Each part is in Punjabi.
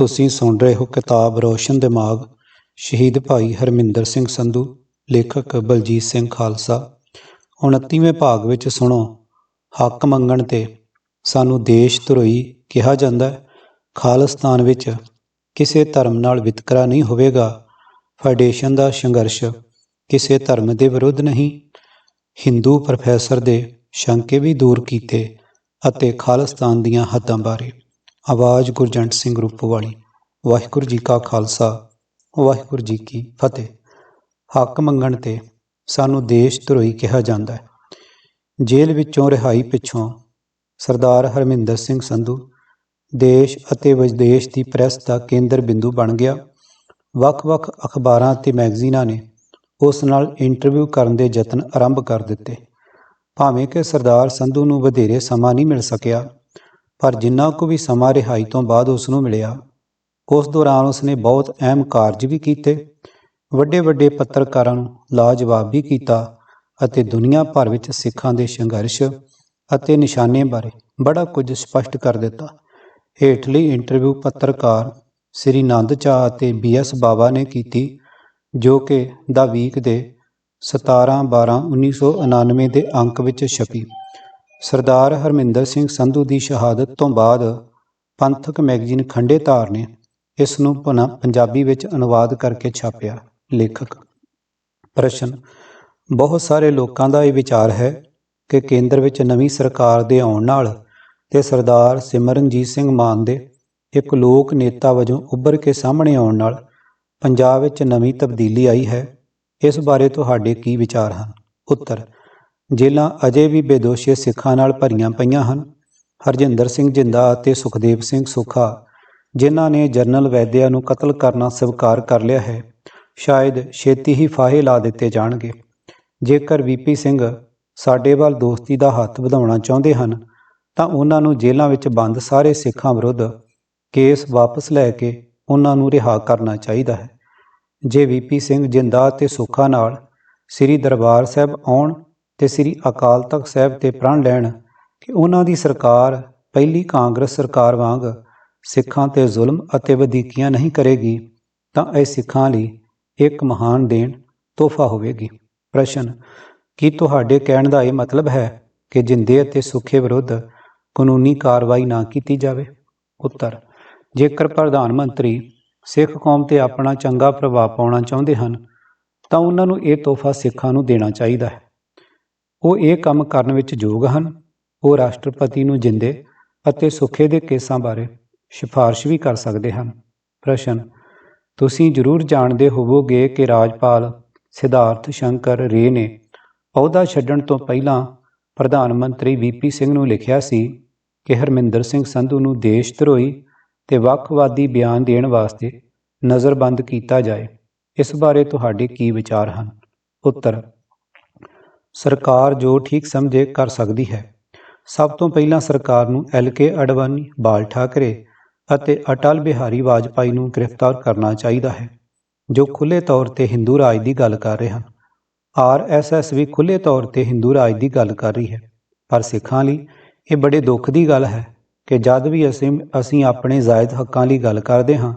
ਤੁਸੀਂ ਸੁਣ ਰਹੇ ਹੋ ਕਿਤਾਬ ਰੋਸ਼ਨ ਦਿਮਾਗ, ਸ਼ਹੀਦ ਭਾਈ ਹਰਮਿੰਦਰ ਸਿੰਘ ਸੰਧੂ, ਲੇਖਕ ਬਲਜੀਤ ਸਿੰਘ ਖਾਲਸਾ। 29ਵੇਂ ਭਾਗ ਵਿੱਚ ਸੁਣੋ, ਹੱਕ ਮੰਗਣ ਤੇ ਸਾਨੂੰ ਦੇਸ਼ ਧਰੋਈ ਕਿਹਾ ਜਾਂਦਾ ਹੈ, ਖਾਲਿਸਤਾਨ ਵਿੱਚ ਕਿਸੇ ਧਰਮ ਨਾਲ ਵਿਤਕਰਾ ਨਹੀਂ ਹੋਵੇਗਾ ਫੈਡਰੇਸ਼ਨ ਦਾ ਸੰਘਰਸ਼ ਕਿਸੇ ਧਰਮ ਦੇ ਵਿਰੁੱਧ ਨਹੀਂ। ਹਿੰਦੂ ਪ੍ਰੋਫੈਸਰ ਦੇ ਸ਼ੰਕੇ ਵੀ ਦੂਰ ਕੀਤੇ ਅਤੇ ਖਾਲਿਸਤਾਨ ਦੀਆਂ ਹੱਦਾਂ ਬਾਰੇ ਆਵਾਜ਼ ਗੁਰਜੰਟ ਸਿੰਘ ਰੂਪਵਾਲੀ ਵਾਹਿਗੁਰੂ ਜੀ ਕਾ ਖਾਲਸਾ, ਵਾਹਿਗੁਰੂ ਜੀ ਕੀ ਫਤਿਹ। ਹੱਕ ਮੰਗਣ ਤੇ ਸਾਨੂੰ ਦੇਸ਼ ਧਰੋਈ ਕਿਹਾ ਜਾਂਦਾ ਹੈ। ਜੇਲ੍ਹ ਵਿੱਚੋਂ ਰਿਹਾਈ ਪਿੱਛੋਂ ਸਰਦਾਰ ਹਰਮਿੰਦਰ ਸਿੰਘ ਸੰਧੂ, ਦੇਸ਼ ਅਤੇ ਵਿਦੇਸ਼ ਦੀ ਪ੍ਰੈਸ ਦਾ ਕੇਂਦਰ ਬਿੰਦੂ ਬਣ ਗਿਆ। ਵੱਖ-ਵੱਖ ਅਖਬਾਰਾਂ ਤੇ ਮੈਗਜ਼ੀਨਾਂ ਨੇ ਉਸ ਨਾਲ ਇੰਟਰਵਿਊ ਕਰਨ ਦੇ ਯਤਨ ਆਰੰਭ ਕਰ ਦਿੱਤੇ। ਭਾਵੇਂ ਕਿ ਸਰਦਾਰ ਸੰਧੂ ਨੂੰ ਵਧੇਰੇ ਸਮਾਂ ਨਹੀਂ ਮਿਲ ਸਕਿਆ ਪਰ ਜਿੰਨਾ ਕੁ ਵੀ ਸਮਾਂ ਰਿਹਾਈ ਤੋਂ ਬਾਅਦ ਉਸ ਨੂੰ ਮਿਲਿਆ, ਉਸ ਦੌਰਾਨ ਉਸ ਨੇ ਬਹੁਤ ਅਹਿਮ ਕਾਰਜ ਵੀ ਕੀਤੇ ਵੱਡੇ ਵੱਡੇ ਪੱਤਰਕਾਰਾਂ ਨੂੰ ਲਾਜਵਾਬ ਵੀ ਕੀਤਾ ਅਤੇ ਦੁਨੀਆ ਭਰ ਵਿੱਚ ਸਿੱਖਾਂ ਦੇ ਸੰਘਰਸ਼ ਅਤੇ ਨਿਸ਼ਾਨੇ ਬਾਰੇ ਬੜਾ ਕੁਝ ਸਪਸ਼ਟ ਕਰ ਦਿੱਤਾ। ਹੇਠਲੀ ਇੰਟਰਵਿਊ ਪੱਤਰਕਾਰ ਸ੍ਰੀ ਨੰਦ ਚਾ ਅਤੇ ਬੀਐਸ ਬਾਬਾ ਨੇ ਕੀਤੀ, ਜੋ ਕਿ ਦਾ ਵੀਕ ਦੇ 17 12 1999 ਦੇ ਅੰਕ ਵਿੱਚ ਛਪੀ। ਸਰਦਾਰ ਹਰਮਿੰਦਰ ਸਿੰਘ ਸੰਧੂ ਦੀ ਸ਼ਹਾਦਤ ਤੋਂ ਬਾਅਦ ਪੰਥਕ ਮੈਗਜ਼ੀਨ ਖੰਡੇ ਧਾਰ ਨੇ ਇਸ ਨੂੰ ਪੁਨः ਪੰਜਾਬੀ ਵਿੱਚ ਅਨੁਵਾਦ ਕਰਕੇ ਛਾਪਿਆ। ਲੇਖਕ। ਪ੍ਰਸ਼ਨ। ਬਹੁਤ ਸਾਰੇ ਲੋਕਾਂ ਦਾ ਇਹ ਵਿਚਾਰ ਹੈ ਕਿ ਕੇਂਦਰ ਵਿੱਚ ਨਵੀਂ ਸਰਕਾਰ ਦੇ ਆਉਣ ਨਾਲ ਤੇ ਸਰਦਾਰ ਸਿਮਰਨਜੀਤ ਸਿੰਘ ਮਾਨ ਦੇ ਇੱਕ ਲੋਕ ਨੇਤਾ ਵਜੋਂ ਉੱਭਰ ਕੇ ਸਾਹਮਣੇ ਆਉਣ ਨਾਲ ਪੰਜਾਬ ਵਿੱਚ ਨਵੀਂ ਤਬਦੀਲੀ ਆਈ ਹੈ। ਇਸ ਬਾਰੇ ਤੁਹਾਡੇ ਕੀ ਵਿਚਾਰ ਹਨ? ਉੱਤਰ। ਜੇਲ੍ਹਾਂ ਅਜੇ ਵੀ ਬੇਦੋਸ਼ੀ ਸਿੱਖਾਂ ਨਾਲ ਭਰੀਆਂ ਪਈਆਂ ਹਨ। ਹਰਜਿੰਦਰ ਸਿੰਘ ਜਿੰਦਾ ਅਤੇ ਸੁਖਦੇਵ ਸਿੰਘ ਸੁਖਾ, ਜਿਨ੍ਹਾਂ ਨੇ ਜਰਨਲ ਵੈਦਿਆ ਨੂੰ ਕਤਲ ਕਰਨਾ ਸਵੀਕਾਰ ਕਰ ਲਿਆ ਹੈ, ਸ਼ਾਇਦ ਛੇਤੀ ਹੀ ਫਾਹੇ ਲਾ ਦਿੱਤੇ ਜਾਣਗੇ। ਜੇਕਰ ਵੀਪੀ ਸਿੰਘ ਸਾਡੇ ਵੱਲ ਦੋਸਤੀ ਦਾ ਹੱਥ ਵਧਾਉਣਾ ਚਾਹੁੰਦੇ ਹਨ, ਤਾਂ ਉਹਨਾਂ ਨੂੰ ਜੇਲ੍ਹਾਂ ਵਿੱਚ ਬੰਦ ਸਾਰੇ ਸਿੱਖਾਂ ਵਿਰੁੱਧ ਕੇਸ ਵਾਪਸ ਲੈ ਕੇ ਉਹਨਾਂ ਨੂੰ ਰਿਹਾ ਕਰਨਾ ਚਾਹੀਦਾ ਹੈ। ਜੇ ਵੀਪੀ ਸਿੰਘ ਜਿੰਦਾ ਤੇ ਸੁੱਖਾ ਨਾਲ ਸ੍ਰੀ ਦਰਬਾਰ ਸਾਹਿਬ ਆਉਣ ਤੇ ਸ੍ਰੀ ਅਕਾਲ ਤਖਤ ਸਾਹਿਬ ਤੇ ਪ੍ਰਣ ਲੈਣ ਕਿ ਉਹਨਾਂ ਦੀ ਸਰਕਾਰ, ਪਹਿਲੀ ਕਾਂਗਰਸ ਸਰਕਾਰ ਵਾਂਗ ਸਿੱਖਾਂ ਤੇ ਜ਼ੁਲਮ ਅਤੇ ਵਧੀਕੀਆਂ ਨਹੀਂ ਕਰੇਗੀ, ਤਾਂ ਇਹ ਸਿੱਖਾਂ ਲਈ ਇੱਕ ਮਹਾਨ ਦੇਣ ਤੋਹਫਾ ਹੋਵੇਗੀ। ਪ੍ਰਸ਼ਨ, ਕੀ ਤੁਹਾਡੇ ਕਹਿਣ ਦਾ ਇਹ ਮਤਲਬ ਹੈ ਕਿ ਜਿੰਦੇ ਅਤੇ ਸੁੱਖੇ ਵਿਰੁੱਧ ਕਾਨੂੰਨੀ ਕਾਰਵਾਈ ਨਾ ਕੀਤੀ ਜਾਵੇ? ਉੱਤਰ, ਜੇਕਰ ਪ੍ਰਧਾਨ ਮੰਤਰੀ ਸਿੱਖ ਕੌਮ ਤੇ ਆਪਣਾ ਚੰਗਾ ਪ੍ਰਭਾਵ ਪਾਉਣਾ ਚਾਹੁੰਦੇ ਹਨ, ਤਾਂ ਉਹਨਾਂ ਨੂੰ ਇਹ ਤੋਹਫਾ ਸਿੱਖਾਂ ਨੂੰ ਦੇਣਾ ਚਾਹੀਦਾ ਹੈ। ਉਹ ਇਹ ਕੰਮ ਕਰਨ ਵਿੱਚ ਯੋਗ ਹਨ। ਉਹ ਰਾਸ਼ਟਰਪਤੀ ਨੂੰ ਜਿੰਦੇ ਅਤੇ ਸੁੱਖੇ ਦੇ ਕੇਸਾਂ ਬਾਰੇ ਸਿਫਾਰਿਸ਼ ਵੀ ਕਰ ਸਕਦੇ ਹਨ। ਪ੍ਰਸ਼ਨ, ਤੁਸੀਂ ਜ਼ਰੂਰ ਜਾਣਦੇ ਹੋਵੋਗੇ ਕਿ ਰਾਜਪਾਲ ਸਿਧਾਰਥ ਸ਼ੰਕਰ ਰੇ ਨੇ ਅਹੁਦਾ ਛੱਡਣ ਤੋਂ ਪਹਿਲਾਂ ਪ੍ਰਧਾਨ ਮੰਤਰੀ ਵੀਪੀ ਸਿੰਘ ਨੂੰ ਲਿਖਿਆ ਸੀ ਕਿ ਹਰਮਿੰਦਰ ਸਿੰਘ ਸੰਧੂ ਨੂੰ ਦੇਸ਼ ਧਰੋਈ ਤੇ ਵੱਖਵਾਦੀ ਬਿਆਨ ਦੇਣ ਵਾਸਤੇ ਨਜ਼ਰਬੰਦ ਕੀਤਾ ਜਾਏ। ਇਸ ਬਾਰੇ ਤੁਹਾਡੇ ਕੀ ਵਿਚਾਰ ਹਨ? ਉੱਤਰ ਸਰਕਾਰ ਜੋ ਠੀਕ ਸਮਝੇ ਕਰ ਸਕਦੀ ਹੈ। ਸਭ ਤੋਂ ਪਹਿਲਾਂ ਸਰਕਾਰ ਨੂੰ ਐਲ ਕੇ ਅਡਵਾਨੀ, ਬਾਲ ਠਾਕਰੇ ਅਤੇ ਅਟਲ ਬਿਹਾਰੀ ਵਾਜਪਾਈ ਨੂੰ ਗ੍ਰਿਫਤਾਰ ਕਰਨਾ ਚਾਹੀਦਾ ਹੈ, ਜੋ ਖੁੱਲੇ ਤੌਰ ਤੇ ਹਿੰਦੂ ਰਾਜ ਦੀ ਗੱਲ ਕਰ ਰਹੇ ਹਨ। ਆਰਐਸਐਸ ਵੀ ਖੁੱਲੇ ਤੌਰ ਤੇ ਹਿੰਦੂ ਰਾਜ ਦੀ ਗੱਲ ਕਰ ਰਹੀ ਹੈ, ਪਰ ਸਿੱਖਾਂ ਲਈ ਇਹ ਬੜੇ ਦੁੱਖ ਦੀ ਗੱਲ ਹੈ ਕਿ ਜਦ ਵੀ ਅਸੀਂ ਅਸੀਂ ਆਪਣੇ ਜ਼ਾਇਦ ਹੱਕਾਂ ਲਈ ਗੱਲ ਕਰਦੇ ਹਾਂ,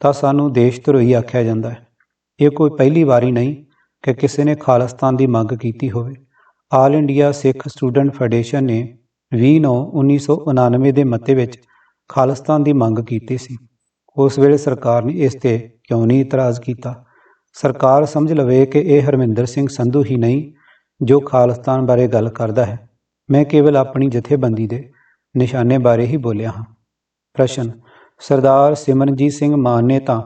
ਤਾਂ ਸਾਨੂੰ ਦੇਸ਼ ਧਰੋਈ ਆਖਿਆ ਜਾਂਦਾ ਹੈ। ਇਹ ਕੋਈ ਪਹਿਲੀ ਵਾਰੀ ਨਹੀਂ ਕਿ ਕਿਸੇ ਨੇ ਖਾਲਿਸਤਾਨ ਦੀ ਮੰਗ ਕੀਤੀ ਹੋਵੇ। All India Sikh student federation ਨੇ 20/9/1999 ਦੇ ਮਤੇ ਵਿੱਚ ਖਾਲਿਸਤਾਨ ਦੀ ਮੰਗ ਕੀਤੀ ਸੀ। ਉਸ ਵੇਲੇ ਸਰਕਾਰ ਨੇ ਇਸ ਤੇ ਕਿਉਂ ਨਹੀਂ ਇਤਰਾਜ਼ ਕੀਤਾ? ਸਰਕਾਰ ਸਮਝ ਲਵੇ ਕਿ ਇਹ ਹਰਮਿੰਦਰ ਸਿੰਘ ਸੰਧੂ ਹੀ ਨਹੀਂ, ਜੋ ਖਾਲਿਸਤਾਨ ਬਾਰੇ ਗੱਲ ਕਰਦਾ ਹੈ। ਮੈਂ ਕੇਵਲ ਆਪਣੀ ਜਥੇਬੰਦੀ ਦੇ ਨਿਸ਼ਾਨੇ ਬਾਰੇ ਹੀ ਬੋਲਿਆ ਹਾਂ। ਪ੍ਰਸ਼ਨ, ਸਰਦਾਰ ਸਿਮਰਨਜੀਤ ਸਿੰਘ ਮਾਨ ਨੇ ਤਾਂ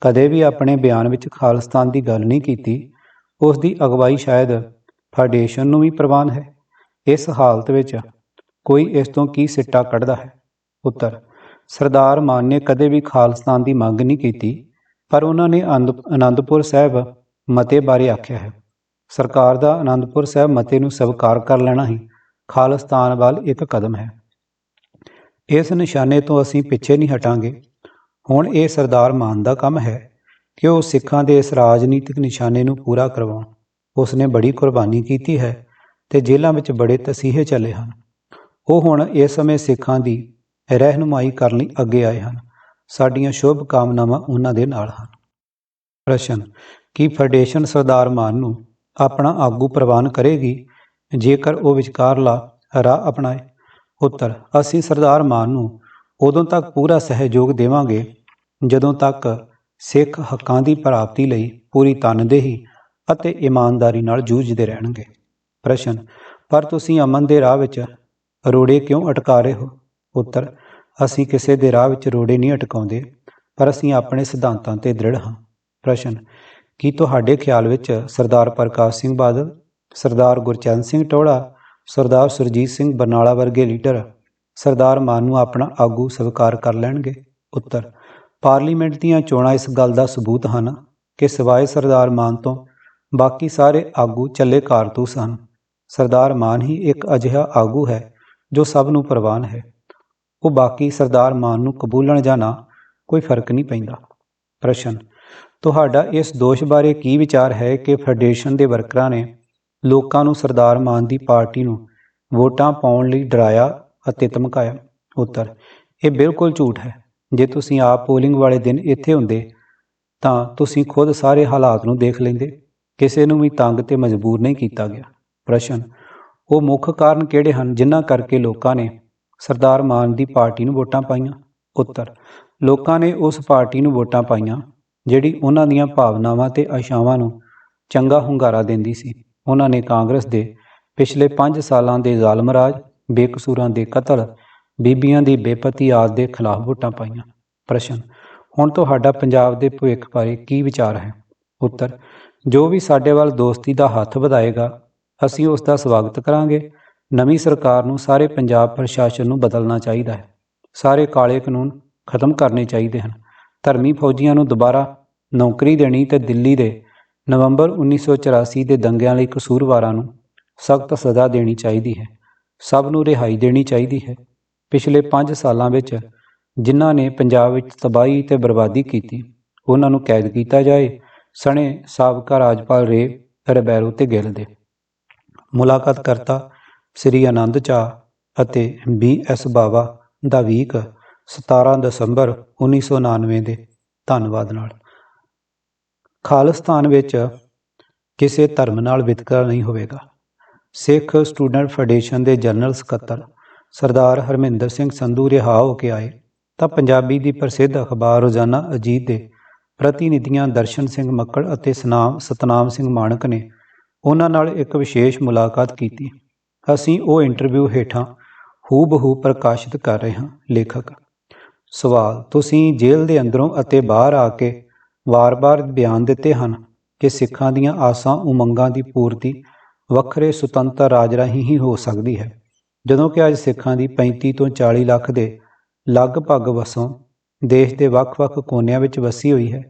ਕਦੇ ਵੀ ਆਪਣੇ ਬਿਆਨ ਵਿੱਚ ਖਾਲਿਸਤਾਨ ਦੀ ਗੱਲ ਨਹੀਂ ਕੀਤੀ? ਉਸ ਦੀ ਅਗਵਾਈ ਸ਼ਾਇਦ ਫੈਡਰੇਸ਼ਨ ਨੂੰ ਵੀ ਪ੍ਰਵਾਨ ਹੈ। ਇਸ ਹਾਲਤ ਵਿੱਚ ਕੋਈ ਇਸ ਤੋਂ ਕੀ ਸਿੱਟਾ ਕੱਢਦਾ ਹੈ? ਉੱਤਰ, ਸਰਦਾਰ ਮਾਨ ਨੇ ਕਦੇ ਵੀ ਖਾਲਿਸਤਾਨ ਦੀ ਮੰਗ ਨਹੀਂ ਕੀਤੀ, ਪਰ ਉਹਨਾਂ ਨੇ ਆਨੰਦਪੁਰ ਸਾਹਿਬ ਮਤੇ ਬਾਰੇ ਆਖਿਆ ਹੈ। ਸਰਕਾਰ ਦਾ ਆਨੰਦਪੁਰ ਸਾਹਿਬ ਮਤੇ ਨੂੰ ਸਵੀਕਾਰ ਕਰ ਲੈਣਾ ਹੀ ਖਾਲਿਸਤਾਨ ਵੱਲ ਇੱਕ ਕਦਮ ਹੈ। ਇਸ ਨਿਸ਼ਾਨੇ ਤੋਂ ਅਸੀਂ ਪਿੱਛੇ ਨਹੀਂ ਹਟਾਂਗੇ। ਹੁਣ ਇਹ ਸਰਦਾਰ ਮਾਨ ਦਾ ਕੰਮ ਹੈ। ਕਿ ਉਹ ਸਿੱਖਾਂ ਦੇ ਇਸ ਰਾਜਨੀਤਿਕ ਨਿਸ਼ਾਨੇ ਨੂੰ ਪੂਰਾ ਕਰਵਾਉਣ। ਉਸ ਨੇ ਬੜੀ ਕੁਰਬਾਨੀ ਕੀਤੀ ਹੈ ਤੇ ਜੇਲ੍ਹਾਂ ਵਿੱਚ ਬੜੇ ਤਸੀਹੇ ਚੱਲੇ ਹਨ। ਉਹ ਹੁਣ ਇਸ ਸਮੇਂ ਸਿੱਖਾਂ ਦੀ ਰਹਿਨੁਮਾਈ ਕਰਨ ਲਈ ਅੱਗੇ ਆਏ ਹਨ। ਸਾਡੀਆਂ ਸ਼ੁਭ ਕਾਮਨਾਵਾਂ ਉਹਨਾਂ ਦੇ ਨਾਲ ਹਨ। ਪ੍ਰਸ਼ਨ, ਕੀ ਫੈਡਰੇਸ਼ਨ ਸਰਦਾਰ ਮਾਨ ਨੂੰ ਆਪਣਾ ਆਗੂ ਪ੍ਰਵਾਨ ਕਰੇਗੀ? ਜੇਕਰ ਉਹ ਵਿਚਕਾਰਲਾ ਰਾਹ ਅਪਣਾਏ। ਉੱਤਰ, ਅਸੀਂ ਸਰਦਾਰ ਮਾਨ ਨੂੰ ਉਦੋਂ ਤੱਕ ਪੂਰਾ ਸਹਿਯੋਗ ਦੇਵਾਂਗੇ ਜਦੋਂ ਤੱਕ ਸਿੱਖ ਹੱਕਾਂ ਦੀ ਪ੍ਰਾਪਤੀ ਲਈ ਪੂਰੀ ਤਨਦੇਹੀ ਅਤੇ ਇਮਾਨਦਾਰੀ ਨਾਲ ਜੂਝਦੇ ਰਹਿਣਗੇ। ਪ੍ਰਸ਼ਨ, ਪਰ ਤੁਸੀਂ ਅਮਨ ਦੇ ਰਾਹ ਵਿੱਚ ਰੋੜੇ ਕਿਉਂ ਅਟਕਾ ਰਹੇ ਹੋ? ਉੱਤਰ, ਅਸੀਂ ਕਿਸੇ ਦੇ ਰਾਹ ਵਿੱਚ ਰੋੜੇ ਨਹੀਂ ਅਟਕਾਉਂਦੇ, ਪਰ ਅਸੀਂ ਆਪਣੇ ਸਿਧਾਂਤਾਂ ਤੇ ਦ੍ਰਿੜ ਹਾਂ। ਪ੍ਰਸ਼ਨ, ਕੀ ਤੁਹਾਡੇ ਖਿਆਲ ਵਿੱਚ ਸਰਦਾਰ ਪ੍ਰਕਾਸ਼ ਸਿੰਘ ਬਾਦਲ, ਸਰਦਾਰ ਗੁਰਚਰਨ ਸਿੰਘ ਟੋੜਾ ਸਰਦਾਰ ਸੁਰਜੀਤ ਸਿੰਘ ਬਰਨਾਲਾ ਵਰਗੇ ਲੀਡਰ ਸਰਦਾਰ ਮਾਨ ਨੂੰ ਆਪਣਾ ਆਗੂ ਸਵੀਕਾਰ ਕਰ ਲੈਣਗੇ? ਉੱਤਰ ਪਾਰਲੀਮੈਂਟ ਦੀਆਂ ਚੋਣਾਂ ਇਸ ਗੱਲ ਦਾ ਸਬੂਤ ਹਨ ਕਿ ਸਿਵਾਏ ਸਰਦਾਰ ਮਾਨ ਤੋਂ ਬਾਕੀ ਸਾਰੇ ਆਗੂ ਚੱਲੇ ਕਾਰਤੂਸ ਹਨ। ਸਰਦਾਰ ਮਾਨ ਹੀ ਇੱਕ ਅਜਿਹਾ ਆਗੂ ਹੈ ਜੋ ਸਭ ਨੂੰ ਪ੍ਰਵਾਨ ਹੈ। ਉਹ ਬਾਕੀ ਸਰਦਾਰ ਮਾਨ ਨੂੰ ਕਬੂਲਣ ਜਾਂ ਨਾ, ਕੋਈ ਫ਼ਰਕ ਨਹੀਂ ਪੈਂਦਾ। ਪ੍ਰਸ਼ਨ, ਤੁਹਾਡਾ ਇਸ ਦੋਸ਼ ਬਾਰੇ ਕੀ ਵਿਚਾਰ ਹੈ ਕਿ ਫੈਡਰੇਸ਼ਨ ਦੇ ਵਰਕਰਾਂ ਨੇ ਲੋਕਾਂ ਨੂੰ ਸਰਦਾਰ ਮਾਨ ਦੀ ਪਾਰਟੀ ਨੂੰ ਵੋਟਾਂ ਪਾਉਣ ਲਈ ਡਰਾਇਆ ਅਤੇ ਧਮਕਾਇਆ? ਉੱਤਰ, ਇਹ ਬਿਲਕੁਲ ਝੂਠ ਹੈ। ਜੇ ਤੁਸੀਂ ਆਪ ਪੋਲਿੰਗ ਵਾਲੇ ਦਿਨ ਇੱਥੇ ਹੁੰਦੇ, ਤਾਂ ਤੁਸੀਂ ਖੁਦ ਸਾਰੇ ਹਾਲਾਤ ਨੂੰ ਦੇਖ ਲੈਂਦੇ। ਕਿਸੇ ਨੂੰ ਵੀ ਤੰਗ ਤੇ ਮਜਬੂਰ ਨਹੀਂ ਕੀਤਾ ਗਿਆ। ਪ੍ਰਸ਼ਨ, ਉਹ ਮੁੱਖ ਕਾਰਨ ਕਿਹੜੇ ਹਨ ਜਿਨ੍ਹਾਂ ਕਰਕੇ ਲੋਕਾਂ ਨੇ ਸਰਦਾਰ ਮਾਨ ਦੀ ਪਾਰਟੀ ਨੂੰ ਵੋਟਾਂ ਪਾਈਆਂ? ਉੱਤਰ, ਲੋਕਾਂ ਨੇ ਉਸ ਪਾਰਟੀ ਨੂੰ ਵੋਟਾਂ ਪਾਈਆਂ, ਜਿਹੜੀ ਉਹਨਾਂ ਦੀਆਂ ਭਾਵਨਾਵਾਂ ਤੇ ਆਸ਼ਾਵਾਂ ਨੂੰ ਚੰਗਾ ਹੁੰਗਾਰਾ ਦਿੰਦੀ ਸੀ। ਉਹਨਾਂ ਨੇ ਕਾਂਗਰਸ ਦੇ ਪਿਛਲੇ 5 ਸਾਲਾਂ ਦੇ ਜ਼ਾਲਮ ਰਾਜ, ਬੇਕਸੂਰਾਂ ਦੇ ਕਤਲ ਬੀਬੀਆਂ ਦੀ ਬੇਪਤੀ ਆਦਿ ਦੇ ਖਿਲਾਫ ਵੋਟਾਂ ਪਾਈਆਂ। ਪ੍ਰਸ਼ਨ, ਹੁਣ ਤੁਹਾਡਾ ਪੰਜਾਬ ਦੇ ਭਵਿੱਖ ਬਾਰੇ ਕੀ ਵਿਚਾਰ ਹੈ? ਉੱਤਰ, ਜੋ ਵੀ ਸਾਡੇ ਵੱਲ ਦੋਸਤੀ ਦਾ ਹੱਥ ਵਧਾਏਗਾ, ਅਸੀਂ ਉਸ ਦਾ ਸਵਾਗਤ ਕਰਾਂਗੇ। ਨਵੀਂ ਸਰਕਾਰ ਨੂੰ ਸਾਰੇ ਪੰਜਾਬ ਪ੍ਰਸ਼ਾਸਨ ਨੂੰ ਬਦਲਣਾ ਚਾਹੀਦਾ ਹੈ। ਸਾਰੇ ਕਾਲੇ ਕਾਨੂੰਨ ਖਤਮ ਕਰਨੇ ਚਾਹੀਦੇ ਹਨ। ਧਰਮੀ ਫੌਜੀਆਂ ਨੂੰ ਦੁਬਾਰਾ ਨੌਕਰੀ ਦੇਣੀ ਤੇ ਦਿੱਲੀ ਦੇ ਨਵੰਬਰ 1984 ਦੇ ਦੰਗਿਆਂ ਲਈ ਕਸੂਰਵਾਰਾਂ ਨੂੰ ਸਖਤ ਸਜ਼ਾ ਦੇਣੀ ਚਾਹੀਦੀ ਹੈ। ਸਭ ਨੂੰ ਰਿਹਾਈ ਦੇਣੀ ਚਾਹੀਦੀ ਹੈ। ਪਿਛਲੇ 5 ਸਾਲਾਂ ਵਿੱਚ ਜਿਨ੍ਹਾਂ ਨੇ ਪੰਜਾਬ ਵਿੱਚ ਤਬਾਹੀ ਤੇ ਬਰਬਾਦੀ ਕੀਤੀ, ਉਹਨਾਂ ਨੂੰ ਕੈਦ ਕੀਤਾ ਜਾਏ, ਸਣੇ ਸਾਬਕਾ ਰਾਜਪਾਲ ਰੇ, ਰਬੈਰੋ ਤੇ ਗਿੱਲ ਦੇ। ਮੁਲਾਕਾਤ ਕਰਤਾ ਸ੍ਰੀ ਆਨੰਦ ਚਾ ਅਤੇ ਬੀ ਐਸ ਬਾਵਾ ਦਾ ਵੀਕ 17 ਦਸੰਬਰ 1999 ਦੇ। ਧੰਨਵਾਦ ਨਾਲ। ਖਾਲਿਸਤਾਨ ਵਿੱਚ ਕਿਸੇ ਧਰਮ ਨਾਲ ਵਿਤਕਰਾ ਨਹੀਂ ਹੋਵੇਗਾ। ਸਿੱਖ ਸਟੂਡੈਂਟ ਫੈਡਰੇਸ਼ਨ ਦੇ ਜਨਰਲ ਸਕੱਤਰ ਸਰਦਾਰ ਹਰਮਿੰਦਰ ਸਿੰਘ ਸੰਧੂ ਰਿਹਾ ਹੋ ਕੇ ਆਏ, ਤਾਂ ਪੰਜਾਬੀ ਦੀ ਪ੍ਰਸਿੱਧ ਅਖਬਾਰ ਰੋਜ਼ਾਨਾ ਅਜੀਤ ਦੇ ਪ੍ਰਤੀਨਿਧੀਆਂ ਦਰਸ਼ਨ ਸਿੰਘ ਮੱਕੜ ਅਤੇ ਸਨਾਮ ਸਤਨਾਮ ਸਿੰਘ ਮਾਨਕ ਨੇ ਉਹਨਾਂ ਨਾਲ ਇੱਕ ਵਿਸ਼ੇਸ਼ ਮੁਲਾਕਾਤ ਕੀਤੀ। ਅਸੀਂ ਉਹ ਇੰਟਰਵਿਊ ਹੇਠਾਂ ਹੂਬਹੂ ਪ੍ਰਕਾਸ਼ਿਤ ਕਰ ਰਹੇ ਹਾਂ, ਲੇਖਕ। ਸਵਾਲ, ਤੁਸੀਂ ਜੇਲ੍ਹ ਦੇ ਅੰਦਰੋਂ ਅਤੇ ਬਾਹਰ ਆ ਕੇ ਵਾਰ-ਵਾਰ ਬਿਆਨ ਦਿੱਤੇ ਹਨ ਕਿ ਸਿੱਖਾਂ ਦੀਆਂ ਆਸਾਂ, ਉਮੰਗਾਂ ਦੀ ਪੂਰਤੀ ਵੱਖਰੇ ਸੁਤੰਤਰ ਰਾਜ ਰਾਹੀਂ ਹੀ ਹੋ ਸਕਦੀ ਹੈ? ਜਦੋਂ ਕਿ ਅੱਜ ਸਿੱਖਾਂ ਦੀ 35 ਤੋਂ 40 ਲੱਖ ਦੇ ਲਗਭਗ ਵਸੋਂ ਦੇਸ਼ ਦੇ ਵੱਖ-ਵੱਖ ਕੋਨਿਆਂ ਵਿੱਚ ਵਸੀ ਹੋਈ ਹੈ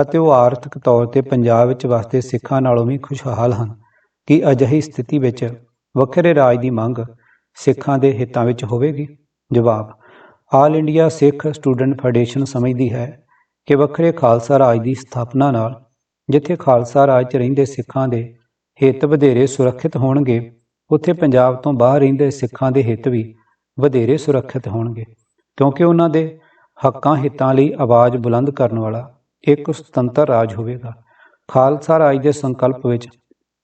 ਅਤੇ ਉਹ ਆਰਥਿਕ ਤੌਰ ਤੇ ਪੰਜਾਬ ਵਿੱਚ ਵਸਦੇ ਸਿੱਖਾਂ ਨਾਲੋਂ ਵੀ ਖੁਸ਼ਹਾਲ ਹਨ ਕਿ ਅਜਿਹੀ ਸਥਿਤੀ ਵਿੱਚ ਵੱਖਰੇ ਰਾਜ ਦੀ ਮੰਗ ਸਿੱਖਾਂ ਦੇ ਹਿੱਤਾਂ ਵਿੱਚ ਹੋਵੇਗੀ। ਜਵਾਬ, all India Sikh student federation ਸਮਝਦੀ ਹੈ ਕਿ ਵੱਖਰੇ ਖਾਲਸਾ ਰਾਜ ਦੀ ਸਥਾਪਨਾ ਨਾਲ ਜਿੱਥੇ ਖਾਲਸਾ ਰਾਜ 'ਚ ਰਹਿੰਦੇ ਸਿੱਖਾਂ ਦੇ ਹਿੱਤ ਵਧੇਰੇ ਸੁਰੱਖਿਅਤ ਹੋਣਗੇ ਉੱਥੇ ਪੰਜਾਬ ਤੋਂ ਬਾਹਰ ਰਹਿੰਦੇ ਸਿੱਖਾਂ ਦੇ ਹਿੱਤ ਵੀ ਵਧੇਰੇ ਸੁਰੱਖਿਅਤ ਹੋਣਗੇ, ਕਿਉਂਕਿ ਉਹਨਾਂ ਦੇ ਹੱਕਾਂ ਹਿੱਤਾਂ ਲਈ ਆਵਾਜ਼ ਬੁਲੰਦ ਕਰਨ ਵਾਲਾ ਇੱਕ ਸੁਤੰਤਰ ਰਾਜ ਹੋਵੇਗਾ। ਖਾਲਸਾ ਰਾਜ ਦੇ ਸੰਕਲਪ ਵਿੱਚ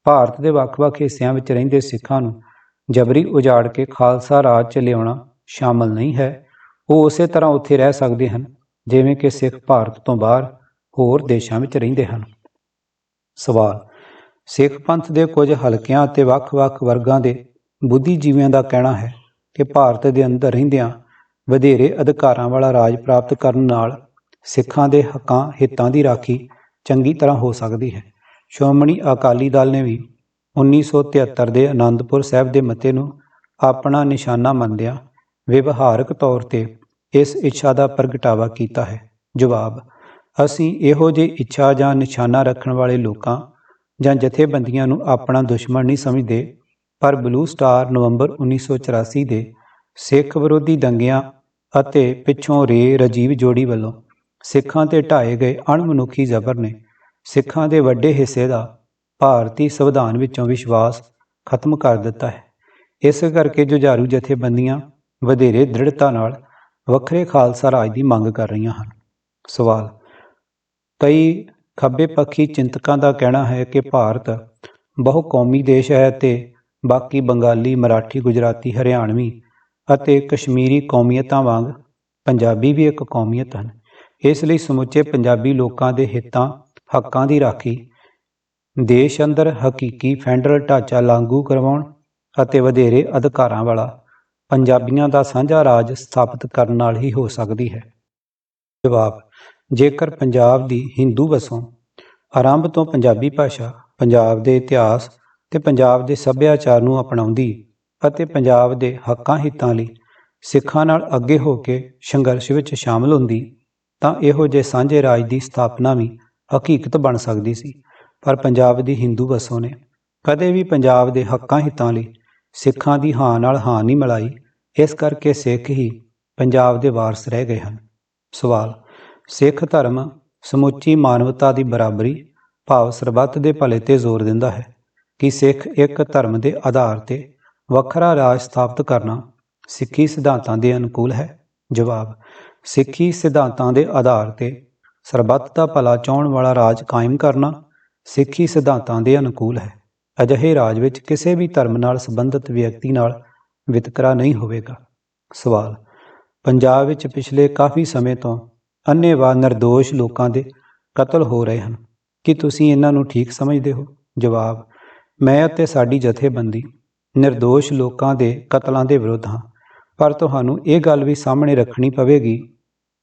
ਭਾਰਤ ਦੇ ਵੱਖ-ਵੱਖ ਹਿੱਸਿਆਂ ਵਿੱਚ ਰਹਿੰਦੇ ਸਿੱਖਾਂ ਨੂੰ ਜਬਰੀ ਉਜਾੜ ਕੇ ਖਾਲਸਾ ਰਾਜ 'ਚ ਲਿਆਉਣਾ ਸ਼ਾਮਲ ਨਹੀਂ ਹੈ। ਉਹ ਉਸੇ ਤਰ੍ਹਾਂ ਉੱਥੇ ਰਹਿ ਸਕਦੇ ਹਨ, ਜਿਵੇਂ ਕਿ ਸਿੱਖ ਭਾਰਤ ਤੋਂ ਬਾਹਰ ਹੋਰ ਦੇਸ਼ਾਂ ਵਿੱਚ ਰਹਿੰਦੇ ਹਨ। ਸਵਾਲ ਸਿੱਖ ਪੰਥ ਦੇ ਕੁਝ ਹਲਕਿਆਂ ਅਤੇ ਵੱਖ-ਵੱਖ ਵਰਗਾਂ ਦੇ ਬੁੱਧੀਜੀਵੀਆਂ ਦਾ ਕਹਿਣਾ ਹੈ ਕਿ ਭਾਰਤ ਦੇ ਅੰਦਰ ਰਹਿੰਦਿਆਂ ਵਧੇਰੇ ਅਧਿਕਾਰਾਂ ਵਾਲਾ ਰਾਜ ਪ੍ਰਾਪਤ ਕਰਨ ਨਾਲ ਸਿੱਖਾਂ ਦੇ ਹੱਕਾਂ, ਹਿੱਤਾਂ ਦੀ ਰਾਖੀ ਚੰਗੀ ਤਰ੍ਹਾਂ ਹੋ ਸਕਦੀ ਹੈ। ਸ਼੍ਰੋਮਣੀ ਅਕਾਲੀ ਦਲ ਨੇ ਵੀ 1973 ਦੇ ਆਨੰਦਪੁਰ ਸਾਹਿਬ ਦੇ ਮਤੇ ਨੂੰ ਆਪਣਾ ਨਿਸ਼ਾਨਾ ਮੰਨਦਿਆਂ ਵਿਵਹਾਰਕ ਤੌਰ ਤੇ ਇਸ ਇੱਛਾ ਦਾ ਪ੍ਰਗਟਾਵਾ ਕੀਤਾ ਹੈ। ਜਵਾਬ, ਅਸੀਂ ਇਹੋ ਜਿਹੇ ਇੱਛਾ ਜਾਂ ਨਿਸ਼ਾਨਾ ਰੱਖਣ ਵਾਲੇ ਲੋਕਾਂ ਜਾਂ ਜਥੇਬੰਦੀਆਂ ਨੂੰ ਆਪਣਾ ਦੁਸ਼ਮਣ ਨਹੀਂ ਸਮਝਦੇ, ਪਰ ਬਲੂ ਸਟਾਰ ਨਵੰਬਰ 1984 ਦੇ ਸਿੱਖ ਵਿਰੋਧੀ ਦੰਗਿਆਂ ਅਤੇ ਪਿੱਛੋਂ ਰੇ ਰਜੀਵ ਜੋੜੀ ਵੱਲੋਂ ਸਿੱਖਾਂ ਤੇ ਢਾਏ ਗਏ ਅਣਮਨੁੱਖੀ ਜ਼ਬਰ ਨੇ ਸਿੱਖਾਂ ਦੇ ਵੱਡੇ ਹਿੱਸੇ ਦਾ ਭਾਰਤੀ ਸੰਵਿਧਾਨ ਵਿੱਚੋਂ ਵਿਸ਼ਵਾਸ ਖਤਮ ਕਰ ਦਿੱਤਾ ਹੈ। ਇਸ ਕਰਕੇ ਜੁਝਾਰੂ ਜਥੇਬੰਦੀਆਂ ਵਧੇਰੇ ਦ੍ਰਿੜਤਾ ਨਾਲ ਵੱਖਰੇ ਖਾਲਸਾ ਰਾਜ ਦੀ ਮੰਗ ਕਰ ਰਹੀਆਂ ਹਨ। ਸਵਾਲ ਕਈ ਖੱਬੇ ਪੱਖੀ ਚਿੰਤਕਾਂ ਦਾ ਕਹਿਣਾ ਹੈ ਕਿ ਭਾਰਤ ਬਹੁ ਕੌਮੀ ਦੇਸ਼ ਹੈ ਤੇ ਬਾਕੀ ਬੰਗਾਲੀ, ਮਰਾਠੀ, ਗੁਜਰਾਤੀ, ਹਰਿਆਣਵੀ ਅਤੇ ਕਸ਼ਮੀਰੀ ਕੌਮੀਅਤਾਂ ਵਾਂਗ ਪੰਜਾਬੀ ਵੀ ਇੱਕ ਕੌਮੀਅਤ ਹਨ। ਇਸ ਲਈ ਸਮੁੱਚੇ ਪੰਜਾਬੀ ਲੋਕਾਂ ਦੇ ਹਿੱਤਾਂ, ਹੱਕਾਂ ਦੀ ਰਾਖੀ, ਦੇਸ਼ ਅੰਦਰ ਹਕੀਕੀ ਫੈਡਰਲ ਢਾਂਚਾ ਲਾਗੂ ਕਰਵਾਉਣ ਅਤੇ ਵਧੇਰੇ ਅਧਿਕਾਰਾਂ ਵਾਲਾ ਪੰਜਾਬੀਆਂ ਦਾ ਸਾਂਝਾ ਰਾਜ ਸਥਾਪਿਤ ਕਰਨ ਨਾਲ ਹੀ ਹੋ ਸਕਦੀ ਹੈ। ਜਵਾਬ ਜੇਕਰ ਪੰਜਾਬ ਦੀ ਹਿੰਦੂ ਵਸੋਂ ਆਰੰਭ ਤੋਂ ਪੰਜਾਬੀ ਭਾਸ਼ਾ ਪੰਜਾਬ ਦੇ ਇਤਿਹਾਸ ਤੇ ਪੰਜਾਬ ਦੇ ਸੱਭਿਆਚਾਰ ਨੂੰ ਅਪਣਾਉਂਦੀ ਅਤੇ ਪੰਜਾਬ ਦੇ ਹੱਕਾਂ ਹਿੱਤਾਂ ਲਈ ਸਿੱਖਾਂ ਨਾਲ ਅੱਗੇ ਹੋ ਕੇ ਸੰਘਰਸ਼ ਵਿੱਚ ਸ਼ਾਮਲ ਹੁੰਦੀ, ਤਾਂ ਇਹੋ ਜਿਹੇ ਸਾਂਝੇ ਰਾਜ ਦੀ ਸਥਾਪਨਾ ਵੀ ਹਕੀਕਤ ਬਣ ਸਕਦੀ ਸੀ। ਪਰ ਪੰਜਾਬ ਦੀ ਹਿੰਦੂ ਵਸੋਂ ਨੇ ਕਦੇ ਵੀ ਪੰਜਾਬ ਦੇ ਹੱਕਾਂ ਹਿੱਤਾਂ ਲਈ ਸਿੱਖਾਂ ਦੀ ਹਾਂ ਨਾਲ ਹਾਂ ਨਹੀਂ ਮਿਲਾਈ, ਇਸ ਕਰਕੇ ਸਿੱਖ ਹੀ ਪੰਜਾਬ ਦੇ ਵਾਰਸ ਰਹਿ ਗਏ ਹਨ। ਸਵਾਲ ਸਿੱਖ ਧਰਮ ਸਮੁੱਚੀ ਮਾਨਵਤਾ ਦੀ ਬਰਾਬਰੀ ਭਾਵ ਸਰਬੱਤ ਦੇ ਭਲੇ ਤੇ ਜ਼ੋਰ ਦਿੰਦਾ ਹੈ ਕਿ ਸਿੱਖ ਇੱਕ ਧਰਮ ਦੇ ਆਧਾਰ ਤੇ ਵੱਖਰਾ ਰਾਜ ਸਥਾਪਿਤ ਕਰਨਾ ਸਿੱਖੀ ਸਿਧਾਂਤਾਂ ਦੇ ਅਨੁਕੂਲ ਹੈ। ਜਵਾਬ, ਸਿੱਖੀ ਸਿਧਾਂਤਾਂ ਦੇ ਆਧਾਰ ਤੇ ਸਰਬੱਤ ਦਾ ਭਲਾ ਚਾਹਣ ਵਾਲਾ ਰਾਜ ਕਾਇਮ ਕਰਨਾ ਸਿੱਖੀ ਸਿਧਾਂਤਾਂ ਦੇ ਅਨੁਕੂਲ ਹੈ। ਅਜਿਹੇ ਰਾਜ ਵਿੱਚ ਕਿਸੇ ਵੀ ਧਰਮ ਨਾਲ ਸੰਬੰਧਿਤ ਵਿਅਕਤੀ ਨਾਲ ਵਿਤਕਰਾ ਨਹੀਂ ਹੋਵੇਗਾ। ਸਵਾਲ, ਪੰਜਾਬ ਵਿੱਚ ਪਿਛਲੇ ਕਾਫੀ ਸਮੇਂ ਤੋਂ ਅੰਨ੍ਹੇਵਾਹ ਨਿਰਦੋਸ਼ ਲੋਕਾਂ ਦੇ ਕਤਲ ਹੋ ਰਹੇ ਹਨ। ਕੀ ਤੁਸੀਂ ਇਹਨਾਂ ਨੂੰ ਠੀਕ ਸਮਝਦੇ ਹੋ? ਜਵਾਬ, ਮੈਂ ਅਤੇ ਸਾਡੀ ਜਥੇਬੰਦੀ ਨਿਰਦੋਸ਼ ਲੋਕਾਂ ਦੇ ਕਤਲਾਂ ਦੇ ਵਿਰੁੱਧ ਹਾਂ। ਪਰ ਤੁਹਾਨੂੰ ਇਹ ਗੱਲ ਵੀ ਸਾਹਮਣੇ ਰੱਖਣੀ ਪਵੇਗੀ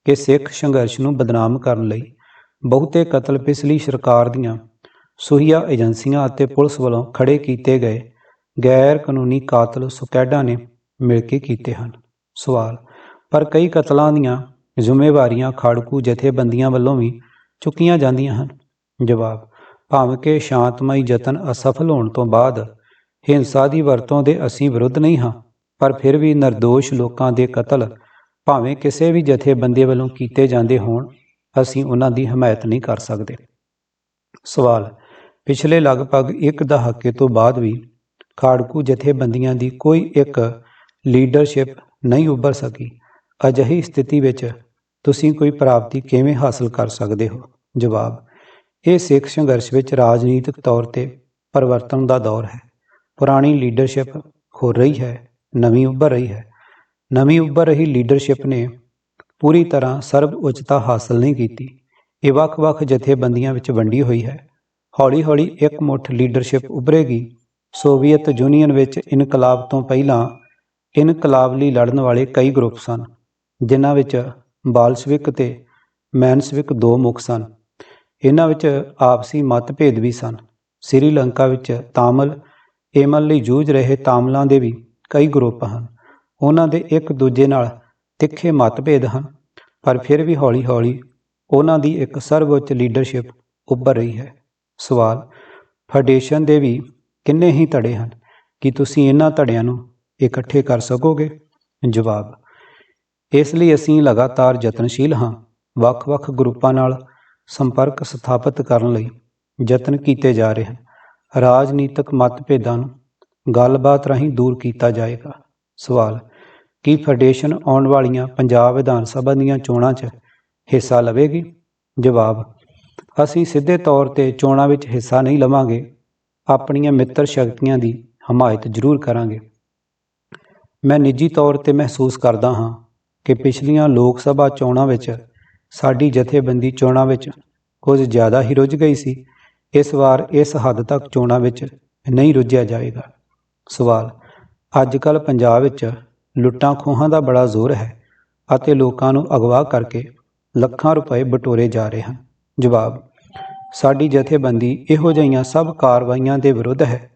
ਕਿ ਸਿੱਖ ਸੰਘਰਸ਼ ਨੂੰ ਬਦਨਾਮ ਕਰਨ ਲਈ ਬਹੁਤੇ ਕਤਲ ਪਿਛਲੀ ਸਰਕਾਰ ਦੀਆਂ ਸੁਹੀਆ ਏਜੰਸੀਆਂ ਅਤੇ ਪੁਲਿਸ ਵੱਲੋਂ ਖੜੇ ਕੀਤੇ ਗਏ ਗੈਰ ਕਾਨੂੰਨੀ ਕਾਤਲ ਸੁਕੈਡਾਂ ਨੇ ਮਿਲ ਕੇ ਕੀਤੇ ਹਨ। ਸਵਾਲ, ਪਰ ਕਈ ਕਤਲਾਂ ਦੀਆਂ ਜ਼ਿੰਮੇਵਾਰੀਆਂ ਖਾੜਕੂ ਜਥੇਬੰਦੀਆਂ ਵੱਲੋਂ ਵੀ ਚੁੱਕੀਆਂ ਜਾਂਦੀਆਂ ਹਨ। ਜਵਾਬ, ਭਾਵੇਂ ਕਿ ਸ਼ਾਂਤਮਈ ਯਤਨ ਅਸਫਲ ਹੋਣ ਤੋਂ ਬਾਅਦ ਹਿੰਸਾ ਦੀ ਵਰਤੋਂ ਦੇ ਅਸੀਂ ਵਿਰੁੱਧ ਨਹੀਂ ਹਾਂ, ਪਰ ਫਿਰ ਵੀ ਨਿਰਦੋਸ਼ ਲੋਕਾਂ ਦੇ ਕਤਲ ਭਾਵੇਂ ਕਿਸੇ ਵੀ ਜਥੇਬੰਦੀ ਵੱਲੋਂ ਕੀਤੇ ਜਾਂਦੇ ਹੋਣ, ਅਸੀਂ ਉਹਨਾਂ ਦੀ ਹਮਾਇਤ ਨਹੀਂ ਕਰ ਸਕਦੇ। ਸਵਾਲ, ਪਿਛਲੇ ਲਗਭਗ ਇੱਕ ਦਹਾਕੇ ਤੋਂ ਬਾਅਦ ਵੀ ਖਾੜਕੂ ਜਥੇਬੰਦੀਆਂ ਦੀ ਕੋਈ ਇੱਕ ਲੀਡਰਸ਼ਿਪ ਨਹੀਂ ਉੱਭਰ ਸਕੀ। ਅਜਿਹੀ ਸਥਿਤੀ ਵਿੱਚ ਤੁਸੀਂ ਕੋਈ ਪ੍ਰਾਪਤੀ ਕਿਵੇਂ ਹਾਸਲ ਕਰ ਸਕਦੇ ਹੋ? ਜਵਾਬ, ਇਹ ਸਿੱਖ ਸੰਘਰਸ਼ ਵਿੱਚ ਰਾਜਨੀਤਿਕ ਤੌਰ ਤੇ ਪਰਿਵਰਤਨ ਦਾ ਦੌਰ ਹੈ। ਪੁਰਾਣੀ ਲੀਡਰਸ਼ਿਪ ਹੋ ਰਹੀ ਹੈ, ਨਵੀਂ ਉੱਭਰ ਰਹੀ ਹੈ। ਨਵੀਂ ਉੱਭਰ ਰਹੀ ਲੀਡਰਸ਼ਿਪ ਨੇ ਪੂਰੀ ਤਰ੍ਹਾਂ ਸਰਬ ਉੱਚਤਾ ਹਾਸਲ ਨਹੀਂ ਕੀਤੀ। ਇਹ ਵੱਖ-ਵੱਖ ਜਥੇਬੰਦੀਆਂ ਵਿੱਚ ਵੰਡੀ ਹੋਈ ਹੈ। ਹੌਲੀ-ਹੌਲੀ ਇੱਕ ਮੁੱਠ ਲੀਡਰਸ਼ਿਪ ਉਭਰੇਗੀ। ਸੋਵੀਅਤ ਯੂਨੀਅਨ ਵਿੱਚ ਇਨਕਲਾਬ ਤੋਂ ਪਹਿਲਾਂ ਇਨਕਲਾਬ ਲਈ ਲੜਨ ਵਾਲੇ ਕਈ ਗਰੁੱਪ ਸਨ, ਜਿਨ੍ਹਾਂ ਵਿੱਚ ਬਾਲਸ਼ਵਿਕ ਤੇ ਮੈਨਸਵਿਕ ਦੋ ਮੁੱਖ ਸਨ। ਇਹਨਾਂ ਵਿੱਚ ਆਪਸੀ ਮਤਭੇਦ ਵੀ ਸਨ। ਸ੍ਰੀਲੰਕਾ ਵਿੱਚ ਤਾਮਲ, ਏਮਲ ਲਈ ਜੂਝ ਰਹੇ ਤਾਮਲਾਂ ਦੇ ਵੀ ਕਈ ਗਰੁੱਪ ਹਨ। ਉਹਨਾਂ ਦੇ ਇੱਕ ਦੂਜੇ ਨਾਲ ਤਿੱਖੇ ਮਤਭੇਦ ਹਨ, ਪਰ ਫਿਰ ਵੀ ਹੌਲੀ-ਹੌਲੀ ਉਹਨਾਂ ਦੀ ਇੱਕ ਸਰਵਉੱਚ ਲੀਡਰਸ਼ਿਪ ਉੱਭਰ ਰਹੀ ਹੈ। ਸਵਾਲ ਫੈਡਰੇਸ਼ਨ ਦੇ ਵੀ ਕਿੰਨੇ ਹੀ ਧੜੇ ਹਨ? ਕੀ ਤੁਸੀਂ ਇਹਨਾਂ ਧੜਿਆਂ ਨੂੰ ਇਕੱਠੇ ਕਰ ਸਕੋਗੇ? ਜਵਾਬ ਇਸ ਲਈ ਅਸੀਂ ਲਗਾਤਾਰ ਯਤਨਸ਼ੀਲ ਹਾਂ ਵੱਖ-ਵੱਖ ਗਰੁੱਪਾਂ ਨਾਲ ਸੰਪਰਕ ਸਥਾਪਿਤ ਕਰਨ ਲਈ ਯਤਨ ਕੀਤੇ ਜਾ ਰਹੇ ਹਨ। ਰਾਜਨੀਤਿਕ ਮਤਭੇਦਾਂ ਨੂੰ ਗੱਲਬਾਤ ਰਾਹੀਂ ਦੂਰ ਕੀਤਾ ਜਾਏਗਾ। ਸਵਾਲ, ਕੀ ਫੈਡਰੇਸ਼ਨ ਆਉਣ ਵਾਲੀਆਂ ਪੰਜਾਬ ਵਿਧਾਨ ਸਭਾ ਦੀਆਂ ਚੋਣਾਂ 'ਚ ਹਿੱਸਾ ਲਵੇਗੀ? ਜਵਾਬ, ਅਸੀਂ ਸਿੱਧੇ ਤੌਰ ਤੇ ਚੋਣਾਂ ਵਿੱਚ ਹਿੱਸਾ ਨਹੀਂ ਲਵਾਂਗੇ। ਆਪਣੀਆਂ ਮਿੱਤਰ ਸ਼ਕਤੀਆਂ ਦੀ ਹਮਾਇਤ ਜ਼ਰੂਰ ਕਰਾਂਗੇ। ਮੈਂ ਨਿੱਜੀ ਤੌਰ ਤੇ ਮਹਿਸੂਸ ਕਰਦਾ ਹਾਂ ਕਿ ਪਿਛਲੀਆਂ ਲੋਕ ਸਭਾ ਚੋਣਾਂ ਵਿੱਚ ਸਾਡੀ ਜਥੇਬੰਦੀ ਚੋਣਾਂ ਵਿੱਚ ਕੁਝ ਜ਼ਿਆਦਾ ਹੀ ਰੁੱਝ ਗਈ ਸੀ। ਇਸ ਵਾਰ ਇਸ ਹੱਦ ਤੱਕ ਚੋਣਾਂ ਵਿੱਚ ਨਹੀਂ ਰੁੱਝਿਆ ਜਾਏਗਾ। ਸਵਾਲ ਅੱਜ ਕੱਲ ਪੰਜਾਬ ਵਿੱਚ ਲੁੱਟਾਂ ਖੋਹਾਂ ਦਾ ਬੜਾ ਜ਼ੋਰ ਹੈ ਅਤੇ ਲੋਕਾਂ ਨੂੰ ਅਗਵਾ ਕਰਕੇ ਲੱਖਾਂ ਰੁਪਏ ਬਟੋਰੇ ਜਾ ਰਹੇ ਹਨ। ਜਵਾਬ, ਸਾਡੀ ਜਥੇਬੰਦੀ ਇਹੋ ਜਿਹੀਆਂ ਸਭ ਕਾਰਵਾਈਆਂ ਦੇ ਵਿਰੁੱਧ ਹੈ,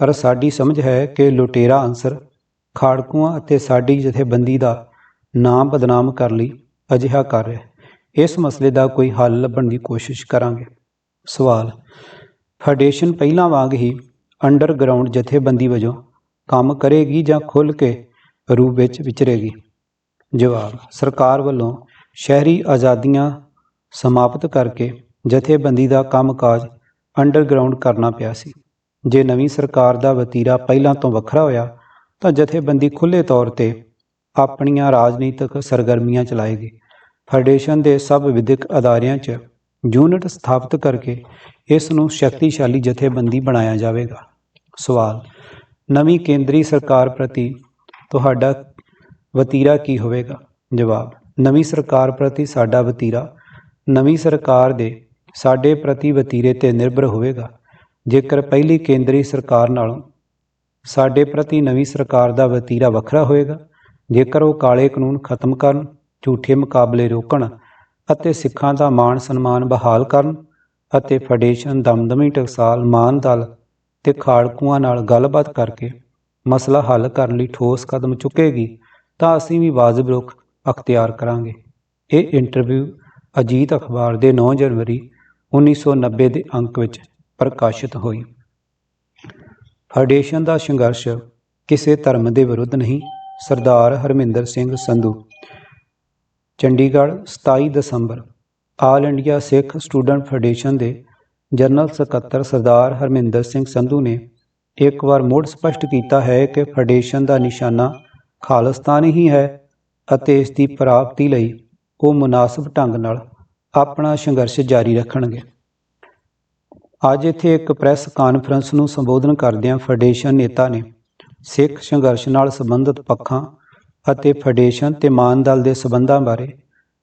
ਪਰ ਸਾਡੀ ਸਮਝ ਹੈ ਕਿ ਲੁਟੇਰਾ ਅੰਸਰ ਖਾੜਕੂਆਂ ਅਤੇ ਸਾਡੀ ਜਥੇਬੰਦੀ ਦਾ ਨਾਮ ਬਦਨਾਮ ਕਰਨ ਲਈ, ਅਜਿਹਾ ਕਰ ਰਿਹਾ ਹੈ। ਇਸ ਮਸਲੇ ਦਾ ਕੋਈ ਹੱਲ ਲੱਭਣ ਦੀ ਕੋਸ਼ਿਸ਼ ਕਰਾਂਗੇ। ਸਵਾਲ ਫੈਡਰੇਸ਼ਨ ਪਹਿਲਾਂ ਵਾਂਗ ਹੀ ਅੰਡਰਗਰਾਉਂਡ ਜਥੇਬੰਦੀ ਵਜੋਂ ਕੰਮ ਕਰੇਗੀ ਜਾਂ ਖੁੱਲ੍ਹ ਕੇ ਰੂਪ ਵਿੱਚ ਵਿਚਰੇਗੀ? ਜਵਾਬ, ਸਰਕਾਰ ਵੱਲੋਂ ਸ਼ਹਿਰੀ ਆਜ਼ਾਦੀਆਂ ਸਮਾਪਤ ਕਰਕੇ ਜਥੇਬੰਦੀ ਦਾ ਕੰਮਕਾਜ ਅੰਡਰਗਰਾਉਂਡ ਕਰਨਾ ਪਿਆ ਸੀ। ਜੇ ਨਵੀਂ ਸਰਕਾਰ ਦਾ ਵਤੀਰਾ ਪਹਿਲਾਂ ਤੋਂ ਵੱਖਰਾ ਹੋਇਆ, ਤਾਂ ਜਥੇਬੰਦੀ ਖੁੱਲ੍ਹੇ ਤੌਰ ਤੇ ਆਪਣੀਆਂ ਰਾਜਨੀਤਿਕ ਸਰਗਰਮੀਆਂ ਚਲਾਏਗੀ। ਫੈਡਰੇਸ਼ਨ ਦੇ ਸਭ ਵਿਦਿਅਕ ਅਦਾਰਿਆਂ 'ਚ ਯੂਨਿਟ ਸਥਾਪਿਤ ਕਰਕੇ ਇਸ ਨੂੰ ਸ਼ਕਤੀਸ਼ਾਲੀ ਜਥੇਬੰਦੀ ਬਣਾਇਆ ਜਾਵੇਗਾ। ਸਵਾਲ, ਨਵੀਂ ਕੇਂਦਰੀ ਸਰਕਾਰ ਪ੍ਰਤੀ ਤੁਹਾਡਾ ਵਤੀਰਾ ਕੀ ਹੋਵੇਗਾ? ਜਵਾਬ, ਨਵੀਂ ਸਰਕਾਰ ਪ੍ਰਤੀ ਸਾਡਾ ਵਤੀਰਾ, ਨਵੀਂ ਸਰਕਾਰ ਦੇ ਸਾਡੇ ਪ੍ਰਤੀ ਵਤੀਰੇ ਤੇ ਨਿਰਭਰ ਹੋਵੇਗਾ। ਜੇਕਰ ਪਹਿਲੀ ਕੇਂਦਰੀ ਸਰਕਾਰ ਨਾਲੋਂ ਸਾਡੇ ਪ੍ਰਤੀ ਨਵੀਂ ਸਰਕਾਰ ਦਾ ਵਤੀਰਾ ਵੱਖਰਾ ਹੋਏਗਾ ਜੇਕਰ ਉਹ ਕਾਲੇ ਕਾਨੂੰਨ ਖਤਮ ਕਰਨ, ਝੂਠੇ ਮੁਕਾਬਲੇ ਰੋਕਣ ਅਤੇ ਸਿੱਖਾਂ ਦਾ ਮਾਣ ਸਨਮਾਨ ਬਹਾਲ ਕਰਨ ਅਤੇ ਫੈਡਰੇਸ਼ਨ ਦਮਦਮੀ ਟਕਸਾਲ ਮਾਨ ਦਲ ਤੇ ਖਾੜਕੂਆਂ ਨਾਲ ਗੱਲਬਾਤ ਕਰਕੇ ਮਸਲਾ ਹੱਲ ਕਰਨ ਲਈ ਠੋਸ ਕਦਮ ਚੁੱਕੇਗੀ, ਤਾਂ ਅਸੀਂ ਵੀ ਵਾਜਬ ਰੁਖ ਅਖਤਿਆਰ ਕਰਾਂਗੇ। ਇਹ ਇੰਟਰਵਿਊ ਅਜੀਤ ਅਖਬਾਰ ਦੇ 9 ਜਨਵਰੀ 1990 ਦੇ ਅੰਕ ਵਿੱਚ ਪ੍ਰਕਾਸ਼ਿਤ ਹੋਈ। ਫੈਡਰੇਸ਼ਨ ਦਾ ਸੰਘਰਸ਼ ਕਿਸੇ ਧਰਮ ਦੇ ਵਿਰੁੱਧ ਨਹੀਂ ਸਰਦਾਰ ਹਰਮਿੰਦਰ ਸਿੰਘ ਸੰਧੂ, ਚੰਡੀਗੜ੍ਹ 27 ਦਸੰਬਰ, all India Sikh student federation ਦੇ ਜਨਰਲ ਸਕੱਤਰ ਸਰਦਾਰ ਹਰਮਿੰਦਰ ਸਿੰਘ ਸੰਧੂ ਨੇ ਇੱਕ ਵਾਰ ਮੁੜ ਸਪਸ਼ਟ ਕੀਤਾ ਹੈ ਕਿ ਫੈਡਰੇਸ਼ਨ ਦਾ ਨਿਸ਼ਾਨਾ ਖਾਲਸਤਾਨ ਹੀ ਹੈ ਅਤੇ ਇਸ ਦੀ ਪ੍ਰਾਪਤੀ ਲਈ ਉਹ ਮੁਨਾਸਬ ਢੰਗ ਨਾਲ ਆਪਣਾ ਸੰਘਰਸ਼ ਜਾਰੀ ਰੱਖਣਗੇ। ਅੱਜ ਇੱਥੇ ਇੱਕ ਪ੍ਰੈਸ ਕਾਨਫਰੰਸ ਨੂੰ ਸੰਬੋਧਨ ਕਰਦਿਆਂ ਫੈਡਰੇਸ਼ਨ ਨੇਤਾ ਨੇ ਸਿੱਖ ਸੰਘਰਸ਼ ਨਾਲ ਸੰਬੰਧਿਤ ਪੱਖਾਂ ਅਤੇ ਫੈਡਰੇਸ਼ਨ ਤੇ ਮਾਨ ਦਲ ਦੇ ਸਬੰਧਾਂ ਬਾਰੇ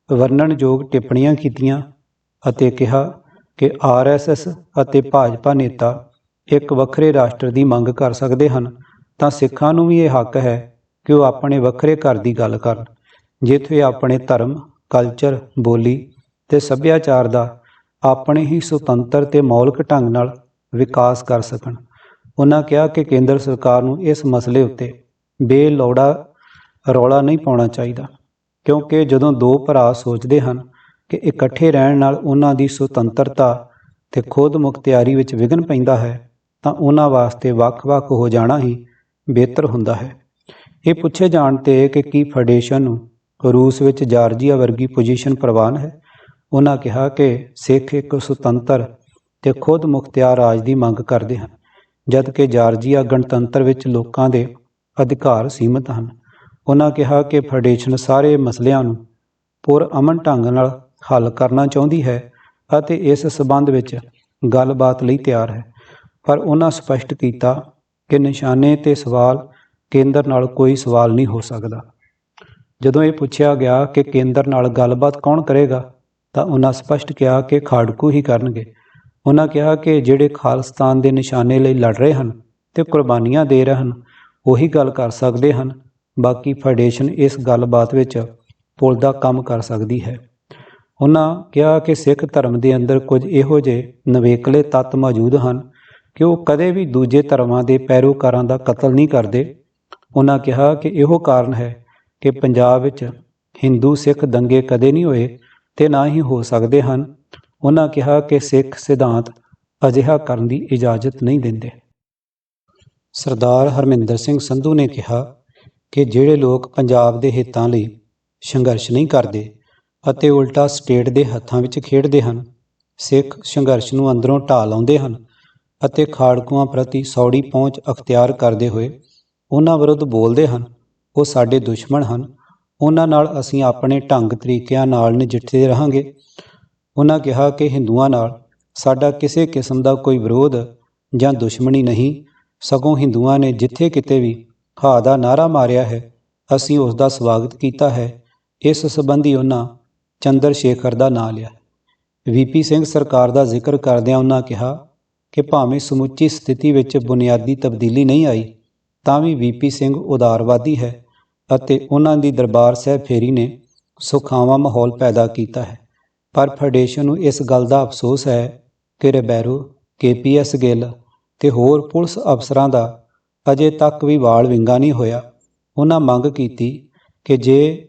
ਵਰਣਨਯੋਗ ਟਿੱਪਣੀਆਂ ਕੀਤੀਆਂ ਅਤੇ ਕਿਹਾ ਕਿ ਆਰਐਸਐਸ ਅਤੇ ਭਾਜਪਾ ਨੇਤਾ ਇੱਕ ਵੱਖਰੇ ਰਾਸ਼ਟਰ ਦੀ ਮੰਗ ਕਰ ਸਕਦੇ ਹਨ, ਤਾਂ ਸਿੱਖਾਂ ਨੂੰ ਵੀ ਇਹ ਹੱਕ ਹੈ ਕਿ ਉਹ ਆਪਣੇ ਵੱਖਰੇ ਘਰ ਦੀ ਗੱਲ ਕਰਨ, ਜਿੱਥੇ ਆਪਣੇ ਧਰਮ ਕਲਚਰ ਬੋਲੀ ਤੇ ਸੱਭਿਆਚਾਰ ਦਾ ਆਪਣੇ ਹੀ ਸੁਤੰਤਰ ਤੇ ਮੌਲਿਕ ਢੰਗ ਨਾਲ ਵਿਕਾਸ ਕਰ ਸਕਣ। ਉਹਨਾਂ ਕਿਹਾ ਕਿ ਕੇਂਦਰ ਸਰਕਾਰ ਨੂੰ ਇਸ ਮਸਲੇ ਉੱਤੇ ਬੇਲੋੜਾ ਰੌਲਾ ਨਹੀਂ ਪਾਉਣਾ ਚਾਹੀਦਾ, ਕਿਉਂਕਿ ਜਦੋਂ ਦੋ ਭਰਾ ਸੋਚਦੇ ਹਨ ਕਿ ਇਕੱਠੇ ਰਹਿਣ ਨਾਲ ਉਹਨਾਂ ਦੀ ਸੁਤੰਤਰਤਾ ਤੇ ਖੁਦ ਮੁਖਤਿਆਰੀ ਵਿੱਚ ਵਿਘਨ ਪੈਂਦਾ ਹੈ, ਤਾਂ ਉਹਨਾਂ ਵਾਸਤੇ ਵੱਖ-ਵੱਖ ਹੋ ਜਾਣਾ ਹੀ ਬਿਹਤਰ ਹੁੰਦਾ ਹੈ। ਇਹ ਪੁੱਛੇ ਜਾਣ ਤੇ ਕਿ ਕੀ ਫੈਡਰੇਸ਼ਨ ਨੂੰ ਰੂਸ ਵਿੱਚ ਜਾਰਜੀਆ ਵਰਗੀ ਪੋਜੀਸ਼ਨ ਪ੍ਰਵਾਨ ਹੈ? ਉਹਨਾਂ ਕਿਹਾ ਕਿ ਸਿੱਖ ਇੱਕ ਸੁਤੰਤਰ ਤੇ ਖੁਦ ਮੁਖਤਿਆਰ ਰਾਜ ਦੀ ਮੰਗ ਕਰਦੇ ਹਨ। ਜਦਕਿ ਜਾਰਜੀਆ ਗਣਤੰਤਰ ਵਿੱਚ ਲੋਕਾਂ ਦੇ ਅਧਿਕਾਰ ਸੀਮਤ ਹਨ। ਉਹਨਾਂ ਕਿਹਾ ਕਿ ਫੈਡਰੇਸ਼ਨ ਸਾਰੇ ਮਸਲਿਆਂ ਨੂੰ ਪੁਰ ਅਮਨ ਢੰਗ ਨਾਲ ਹੱਲ ਕਰਨਾ ਚਾਹੁੰਦੀ ਹੈ ਅਤੇ ਇਸ ਸਬੰਧ ਵਿੱਚ ਗੱਲਬਾਤ ਲਈ ਤਿਆਰ ਹੈ। ਪਰ ਉਹਨਾਂ ਸਪਸ਼ਟ ਕੀਤਾ ਕਿ ਨਿਸ਼ਾਨੇ ਤੇ ਸਵਾਲ ਕੇਂਦਰ ਨਾਲ ਕੋਈ ਸਵਾਲ ਨਹੀਂ ਹੋ ਸਕਦਾ। ਜਦੋਂ ਇਹ ਪੁੱਛਿਆ ਗਿਆ ਕਿ ਕੇਂਦਰ ਨਾਲ ਗੱਲਬਾਤ ਕੌਣ ਕਰੇਗਾ, ਤਾਂ ਉਹਨਾਂ ਸਪਸ਼ਟ ਕਿਹਾ ਕਿ ਖਾੜਕੂ ਹੀ ਕਰਨਗੇ। ਉਹਨਾਂ ਕਿਹਾ ਕਿ ਜਿਹੜੇ ਖਾਲਿਸਤਾਨ ਦੇ ਨਿਸ਼ਾਨੇ ਲਈ ਲੜ ਰਹੇ ਹਨ ਤੇ ਕੁਰਬਾਨੀਆਂ ਦੇ ਰਹੇ ਹਨ, ਉਹੀ ਗੱਲ ਕਰ ਸਕਦੇ ਹਨ। ਬਾਕੀ ਫੈਡਰੇਸ਼ਨ ਇਸ ਗੱਲਬਾਤ ਵਿੱਚ ਪੁਲ ਦਾ ਕੰਮ ਕਰ ਸਕਦੀ ਹੈ। ਉਹਨਾਂ ਕਿਹਾ ਕਿ ਸਿੱਖ ਧਰਮ ਦੇ ਅੰਦਰ ਕੁਝ ਇਹੋ ਜਿਹੇ ਨਵੇਕਲੇ ਤੱਤ ਮੌਜੂਦ ਹਨ ਕਿ ਉਹ ਕਦੇ ਵੀ ਦੂਜੇ ਧਰਮਾਂ ਦੇ ਪੈਰੋਕਾਰਾਂ ਦਾ ਕਤਲ ਨਹੀਂ ਕਰਦੇ। ਉਹਨਾਂ ਕਿਹਾ ਕਿ ਇਹੋ ਕਾਰਨ ਹੈ ਕਿ ਪੰਜਾਬ ਵਿੱਚ ਹਿੰਦੂ ਸਿੱਖ ਦੰਗੇ ਕਦੇ ਨਹੀਂ ਹੋਏ ਤੇ ਨਾ ਹੀ ਹੋ ਸਕਦੇ ਹਨ। ਉਹਨਾਂ ਕਿਹਾ ਕਿ ਸਿੱਖ ਸਿਧਾਂਤ ਅਜਿਹਾ ਕਰਨ ਦੀ ਇਜਾਜ਼ਤ ਨਹੀਂ ਦਿੰਦੇ। ਸਰਦਾਰ ਹਰਮਿੰਦਰ ਸਿੰਘ ਸੰਧੂ ਨੇ ਕਿਹਾ ਕਿ ਜਿਹੜੇ ਲੋਕ ਪੰਜਾਬ ਦੇ ਹਿੱਤਾਂ ਲਈ ਸੰਘਰਸ਼ ਨਹੀਂ ਕਰਦੇ ਅਤੇ ਉਲਟਾ ਸਟੇਟ ਦੇ ਹੱਥਾਂ ਵਿੱਚ ਖੇਡਦੇ ਹਨ, ਸਿੱਖ ਸੰਘਰਸ਼ ਨੂੰ ਅੰਦਰੋਂ ਢਾਹ ਲਾਉਂਦੇ ਹਨ ਅਤੇ ਖਾੜਕੂਆਂ ਪ੍ਰਤੀ ਸੌੜੀ ਪਹੁੰਚ ਅਖਤਿਆਰ ਕਰਦੇ ਹੋਏ ਉਹਨਾਂ ਵਿਰੁੱਧ ਬੋਲਦੇ ਹਨ, ਉਹ ਸਾਡੇ ਦੁਸ਼ਮਣ ਹਨ, ਉਹਨਾਂ ਨਾਲ ਅਸੀਂ ਆਪਣੇ ਢੰਗ ਤਰੀਕਿਆਂ ਨਾਲ ਨਜਿੱਠਦੇ ਰਹਾਂਗੇ ਉਹਨਾਂ ਕਿਹਾ ਕਿ ਹਿੰਦੂਆਂ ਨਾਲ ਸਾਡਾ ਕਿਸੇ ਕਿਸਮ ਦਾ ਕੋਈ ਵਿਰੋਧ ਜਾਂ ਦੁਸ਼ਮਣੀ ਨਹੀਂ, ਸਗੋਂ ਹਿੰਦੂਆਂ ਨੇ ਜਿੱਥੇ ਕਿਤੇ ਵੀ ਹਾ ਦਾ ਨਾਰਾ ਮਾਰਿਆ ਹੈ, ਅਸੀਂ ਉਸ ਦਾ ਸਵਾਗਤ ਕੀਤਾ ਹੈ। ਇਸ ਸੰਬੰਧੀ ਉਹਨਾਂ ਚੰਦਰ ਸ਼ੇਖਰ ਦਾ ਨਾਂ ਲਿਆ। ਵੀਪੀ ਸਿੰਘ ਸਰਕਾਰ ਦਾ ਜ਼ਿਕਰ ਕਰਦਿਆਂ ਉਹਨਾਂ ਕਿਹਾ ਕਿ ਭਾਵੇਂ ਸਮੁੱਚੀ ਸਥਿਤੀ ਵਿੱਚ ਬੁਨਿਆਦੀ ਤਬਦੀਲੀ ਨਹੀਂ ਆਈ, ਤਾਂ ਵੀ ਵੀਪੀ ਸਿੰਘ ਉਦਾਰਵਾਦੀ ਹੈ ਅਤੇ ਉਹਨਾਂ ਦੀ ਦਰਬਾਰ ਸਾਹਿਬ ਫੇਰੀ ਨੇ ਸੁਖਾਵਾਂ ਮਾਹੌਲ ਪੈਦਾ ਕੀਤਾ ਹੈ। ਪਰ ਫੈਡਰੇਸ਼ਨ ਨੂੰ ਇਸ ਗੱਲ ਦਾ ਅਫਸੋਸ ਹੈ ਕਿ ਰਿਬੈਰੋ, ਕੇਪੀਐਸ ਗਿੱਲ ਤੇ ਹੋਰ ਪੁਲਿਸ ਅਫਸਰਾਂ ਦਾ ਅਜੇ ਤੱਕ ਵੀ ਵਾਲ ਵਿੰਗਾ ਨਹੀਂ ਹੋਇਆ। ਉਹਨਾਂ ਮੰਗ ਕੀਤੀ ਕਿ ਜੇ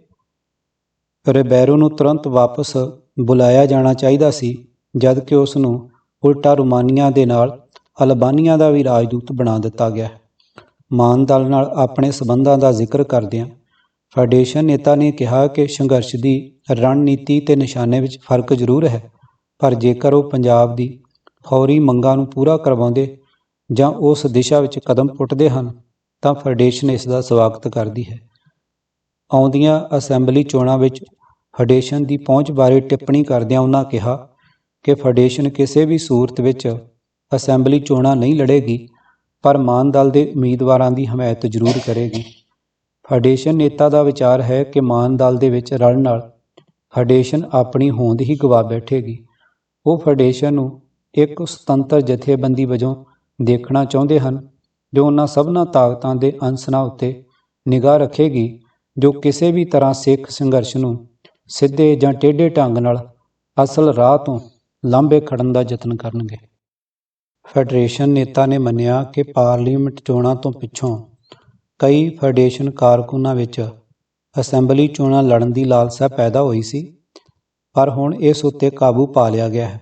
ਰਬੈਰੋ ਨੂੰ ਤੁਰੰਤ ਵਾਪਸ ਬੁਲਾਇਆ ਜਾਣਾ ਚਾਹੀਦਾ ਸੀ ਜਦ ਕਿ ਉਸ ਨੂੰ ਉਲਟਾ ਰੁਮਾਨੀਆ ਦੇ ਨਾਲ ਅਲਬਾਨੀਆ ਦਾ ਵੀ ਰਾਜਦੂਤ ਬਣਾ ਦਿੱਤਾ ਗਿਆ। ਮਾਨ ਦਲ ਨਾਲ ਆਪਣੇ ਸਬੰਧਾਂ ਦਾ ਜ਼ਿਕਰ ਕਰਦਿਆਂ ਫੈਡਰੇਸ਼ਨ ਨੇਤਾ ਨੇ ਕਿਹਾ ਕਿ ਸੰਘਰਸ਼ ਦੀ ਰਣਨੀਤੀ ਤੇ ਨਿਸ਼ਾਨੇ ਵਿੱਚ ਫ਼ਰਕ ਜ਼ਰੂਰ ਹੈ, ਪਰ ਜੇਕਰ ਉਹ ਪੰਜਾਬ ਦੀ ਫੌਰੀ ਮੰਗਾਂ ਨੂੰ ਪੂਰਾ ਕਰਵਾਉਂਦੇ ਜਾਂ ਉਸ ਦਿਸ਼ਾ ਵਿੱਚ ਕਦਮ ਪੁੱਟਦੇ ਹਨ, ਤਾਂ ਫੈਡਰੇਸ਼ਨ ਇਸ ਦਾ ਸਵਾਗਤ ਕਰਦੀ ਹੈ। ਆਉਂਦੀਆਂ ਅਸੈਂਬਲੀ ਚੋਣਾਂ ਵਿੱਚ ਫੈਡਰੇਸ਼ਨ ਦੀ ਪਹੁੰਚ ਬਾਰੇ ਟਿੱਪਣੀ ਕਰਦਿਆਂ ਉਹਨਾਂ ਕਿਹਾ ਕਿ ਫੈਡਰੇਸ਼ਨ ਕਿਸੇ ਵੀ ਸੂਰਤ ਵਿੱਚ ਅਸੈਂਬਲੀ ਚੋਣਾਂ ਨਹੀਂ ਲੜੇਗੀ, ਪਰ ਮਾਨ ਦਲ ਦੇ ਉਮੀਦਵਾਰਾਂ ਦੀ ਹਮਾਇਤ ਜ਼ਰੂਰ ਕਰੇਗੀ। ਹਡੇਸ਼ਨ ਨੇਤਾ ਦਾ ਵਿਚਾਰ ਹੈ ਕਿ ਮਾਨ ਦਲ ਦੇ ਵਿੱਚ ਰਲਣ ਨਾਲ ਹਡੇਸ਼ਨ ਆਪਣੀ ਹੋਂਦ ਹੀ ਗਵਾ ਬੈਠੇਗੀ। ਉਹ ਫੈਡਰੇਸ਼ਨ ਨੂੰ ਇੱਕ ਸੁਤੰਤਰ ਜਥੇਬੰਦੀ ਵਜੋਂ ਦੇਖਣਾ ਚਾਹੁੰਦੇ ਹਨ, ਜੋ ਉਹਨਾਂ ਸਭਨਾਂ ਤਾਕਤਾਂ ਦੇ ਅੰਸਰਾਂ ਉੱਤੇ ਨਿਗਾਹ ਰੱਖੇਗੀ, ਜੋ ਕਿਸੇ ਵੀ ਤਰ੍ਹਾਂ ਸਿੱਖ ਸੰਘਰਸ਼ ਨੂੰ ਸਿੱਧੇ ਜਾਂ ਟੇਢੇ ਢੰਗ ਨਾਲ ਅਸਲ ਰਾਹ ਤੋਂ ਲਾਂਭੇ ਖੜਨ ਦਾ ਯਤਨ ਕਰਨਗੇ। ਫੈਡਰੇਸ਼ਨ ਨੇਤਾ ਨੇ ਮੰਨਿਆ ਕਿ ਪਾਰਲੀਮੈਂਟ ਚੋਣਾਂ ਤੋਂ ਪਿੱਛੋਂ ਕਈ ਫੈਡਰੇਸ਼ਨ ਕਾਰਕੁਨਾਂ ਵਿੱਚ ਅਸੈਂਬਲੀ ਚੋਣਾਂ ਲੜਨ ਦੀ ਲਾਲਸਾ ਪੈਦਾ ਹੋਈ ਸੀ, ਪਰ ਹੁਣ ਇਸ ਉੱਤੇ ਕਾਬੂ ਪਾ ਲਿਆ ਗਿਆ ਹੈ।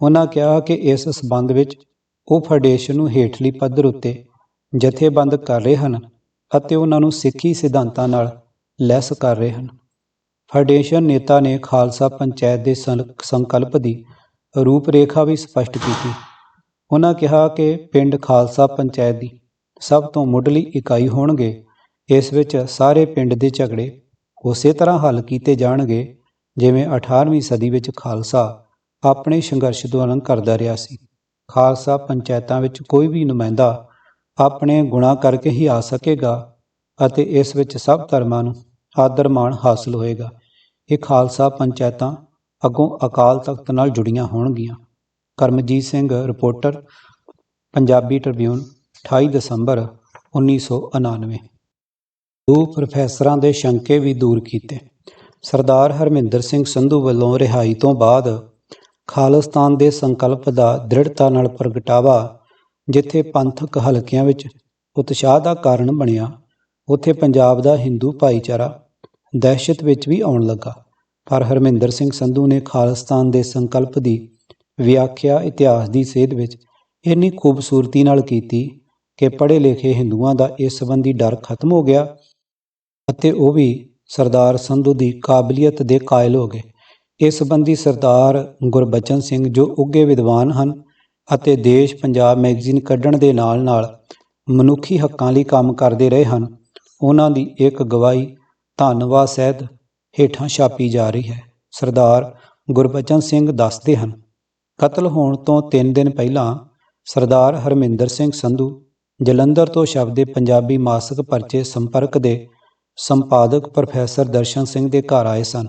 ਉਹਨਾਂ ਕਿਹਾ ਕਿ ਇਸ ਸਬੰਧ ਵਿੱਚ ਉਹ ਫੈਡਰੇਸ਼ਨ ਨੂੰ ਹੇਠਲੀ ਪੱਧਰ ਉੱਤੇ ਜਥੇਬੰਦ ਕਰ ਰਹੇ ਹਨ ਅਤੇ ਉਹਨਾਂ ਨੂੰ ਸਿੱਖੀ ਸਿਧਾਂਤਾਂ ਨਾਲ ਲੈਸ ਕਰ ਰਹੇ ਹਨ। ਫੈਡਰੇਸ਼ਨ ਨੇਤਾ ਨੇ ਖਾਲਸਾ ਪੰਚਾਇਤ ਦੇ ਸੰਕਲਪ ਦੀ ਰੂਪਰੇਖਾ ਵੀ ਸਪਸ਼ਟ ਕੀਤੀ। ਉਹਨਾਂ ਕਿਹਾ ਕਿ ਪਿੰਡ ਖਾਲਸਾ ਪੰਚਾਇਤ ਦੀ ਸਭ ਤੋਂ ਮੁੱਢਲੀ ਇਕਾਈ ਹੋਣਗੇ। ਇਸ ਵਿੱਚ ਸਾਰੇ ਪਿੰਡ ਦੇ ਝਗੜੇ ਉਸੇ ਤਰ੍ਹਾਂ ਹੱਲ ਕੀਤੇ ਜਾਣਗੇ, ਜਿਵੇਂ 18ਵੀਂ ਸਦੀ ਵਿੱਚ ਖਾਲਸਾ ਆਪਣੇ ਸੰਘਰਸ਼ ਦੌਰਾਨ ਕਰਦਾ ਰਿਹਾ ਸੀ। ਖਾਲਸਾ ਪੰਚਾਇਤਾਂ ਵਿੱਚ ਕੋਈ ਵੀ ਨੁਮਾਇੰਦਾ ਆਪਣੇ ਗੁਣਾ ਕਰਕੇ ਹੀ ਆ ਸਕੇਗਾ ਅਤੇ ਇਸ ਵਿੱਚ ਸਭ ਧਰਮਾਂ ਨੂੰ ਆਦਰ ਮਾਣ ਹਾਸਲ ਹੋਏਗਾ। ਇਹ ਖਾਲਸਾ ਪੰਚਾਇਤਾਂ ਅੱਗੋਂ ਅਕਾਲ ਤਖਤ ਨਾਲ ਜੁੜੀਆਂ ਹੋਣਗੀਆਂ। ਕਰਮਜੀਤ ਸਿੰਘ, ਰਿਪੋਰਟਰ, ਪੰਜਾਬੀ ਟ੍ਰਿਬਿਊਨ 28 ਦਸੰਬਰ 1999 ਦੋ ਪ੍ਰੋਫੈਸਰਾਂ ਦੇ ਸ਼ੰਕੇ ਵੀ ਦੂਰ ਕੀਤੇ। ਸਰਦਾਰ ਹਰਮਿੰਦਰ ਸਿੰਘ ਸੰਧੂ ਵੱਲੋਂ ਰਿਹਾਈ ਤੋਂ ਬਾਅਦ ਖਾਲਿਸਤਾਨ ਦੇ ਸੰਕਲਪ ਦਾ ਦ੍ਰਿੜਤਾ ਨਾਲ ਪ੍ਰਗਟਾਵਾ, ਜਿੱਥੇ ਪੰਥਕ ਹਲਕਿਆਂ ਵਿੱਚ ਉਤਸ਼ਾਹ ਦਾ ਕਾਰਨ ਬਣਿਆ, ਉੱਥੇ ਪੰਜਾਬ ਦਾ ਹਿੰਦੂ ਭਾਈਚਾਰਾ ਦਹਿਸ਼ਤ ਵਿੱਚ ਵੀ ਆਉਣ ਲੱਗਾ। ਪਰ ਹਰਮਿੰਦਰ ਸਿੰਘ ਸੰਧੂ ਨੇ ਖਾਲਿਸਤਾਨ ਦੇ ਸੰਕਲਪ ਦੀ ਵਿਆਖਿਆ ਇਤਿਹਾਸ ਦੀ ਸੇਧ ਵਿੱਚ ਇੰਨੀ ਖੂਬਸੂਰਤੀ ਨਾਲ ਕੀਤੀ ਕਿ ਪੜ੍ਹੇ ਲਿਖੇ ਹਿੰਦੂਆਂ ਦਾ ਇਸ ਸੰਬੰਧੀ ਡਰ ਖਤਮ ਹੋ ਗਿਆ ਅਤੇ ਉਹ ਵੀ ਸਰਦਾਰ ਸੰਧੂ ਦੀ ਕਾਬਲੀਅਤ ਦੇ ਕਾਇਲ ਹੋ ਗਏ। ਇਸ ਸੰਬੰਧੀ ਸਰਦਾਰ ਗੁਰਬਚਨ ਸਿੰਘ ਜੋ ਉੱਗੇ ਵਿਦਵਾਨ ਹਨ ਅਤੇ ਦੇਸ਼ ਪੰਜਾਬ ਮੈਗਜ਼ੀਨ ਕੱਢਣ ਦੇ ਨਾਲ-ਨਾਲ ਮਨੁੱਖੀ ਹੱਕਾਂ ਲਈ ਕੰਮ ਕਰਦੇ ਰਹੇ ਹਨ, ਉਹਨਾਂ ਦੀ ਇੱਕ ਗਵਾਹੀ ਧੰਨਵਾਦ ਸਹਿਤ ਹੇਠਾਂ ਛਾਪੀ ਜਾ ਰਹੀ ਹੈ। ਸਰਦਾਰ ਗੁਰਬਚਨ ਸਿੰਘ ਦੱਸਦੇ ਹਨ, ਕਤਲ ਹੋਣ ਤੋਂ 3 ਦਿਨ ਪਹਿਲਾਂ ਸਰਦਾਰ ਹਰਮਿੰਦਰ ਸਿੰਘ ਸੰਧੂ ਜਲੰਧਰ ਤੋਂ ਸ਼ਬਦੇ ਪੰਜਾਬੀ ਮਾਸਕ ਪਰਚੇ ਸੰਪਰਕ ਦੇ ਸੰਪਾਦਕ ਪ੍ਰੋਫੈਸਰ ਦਰਸ਼ਨ ਸਿੰਘ ਦੇ ਘਰ ਆਏ ਸਨ।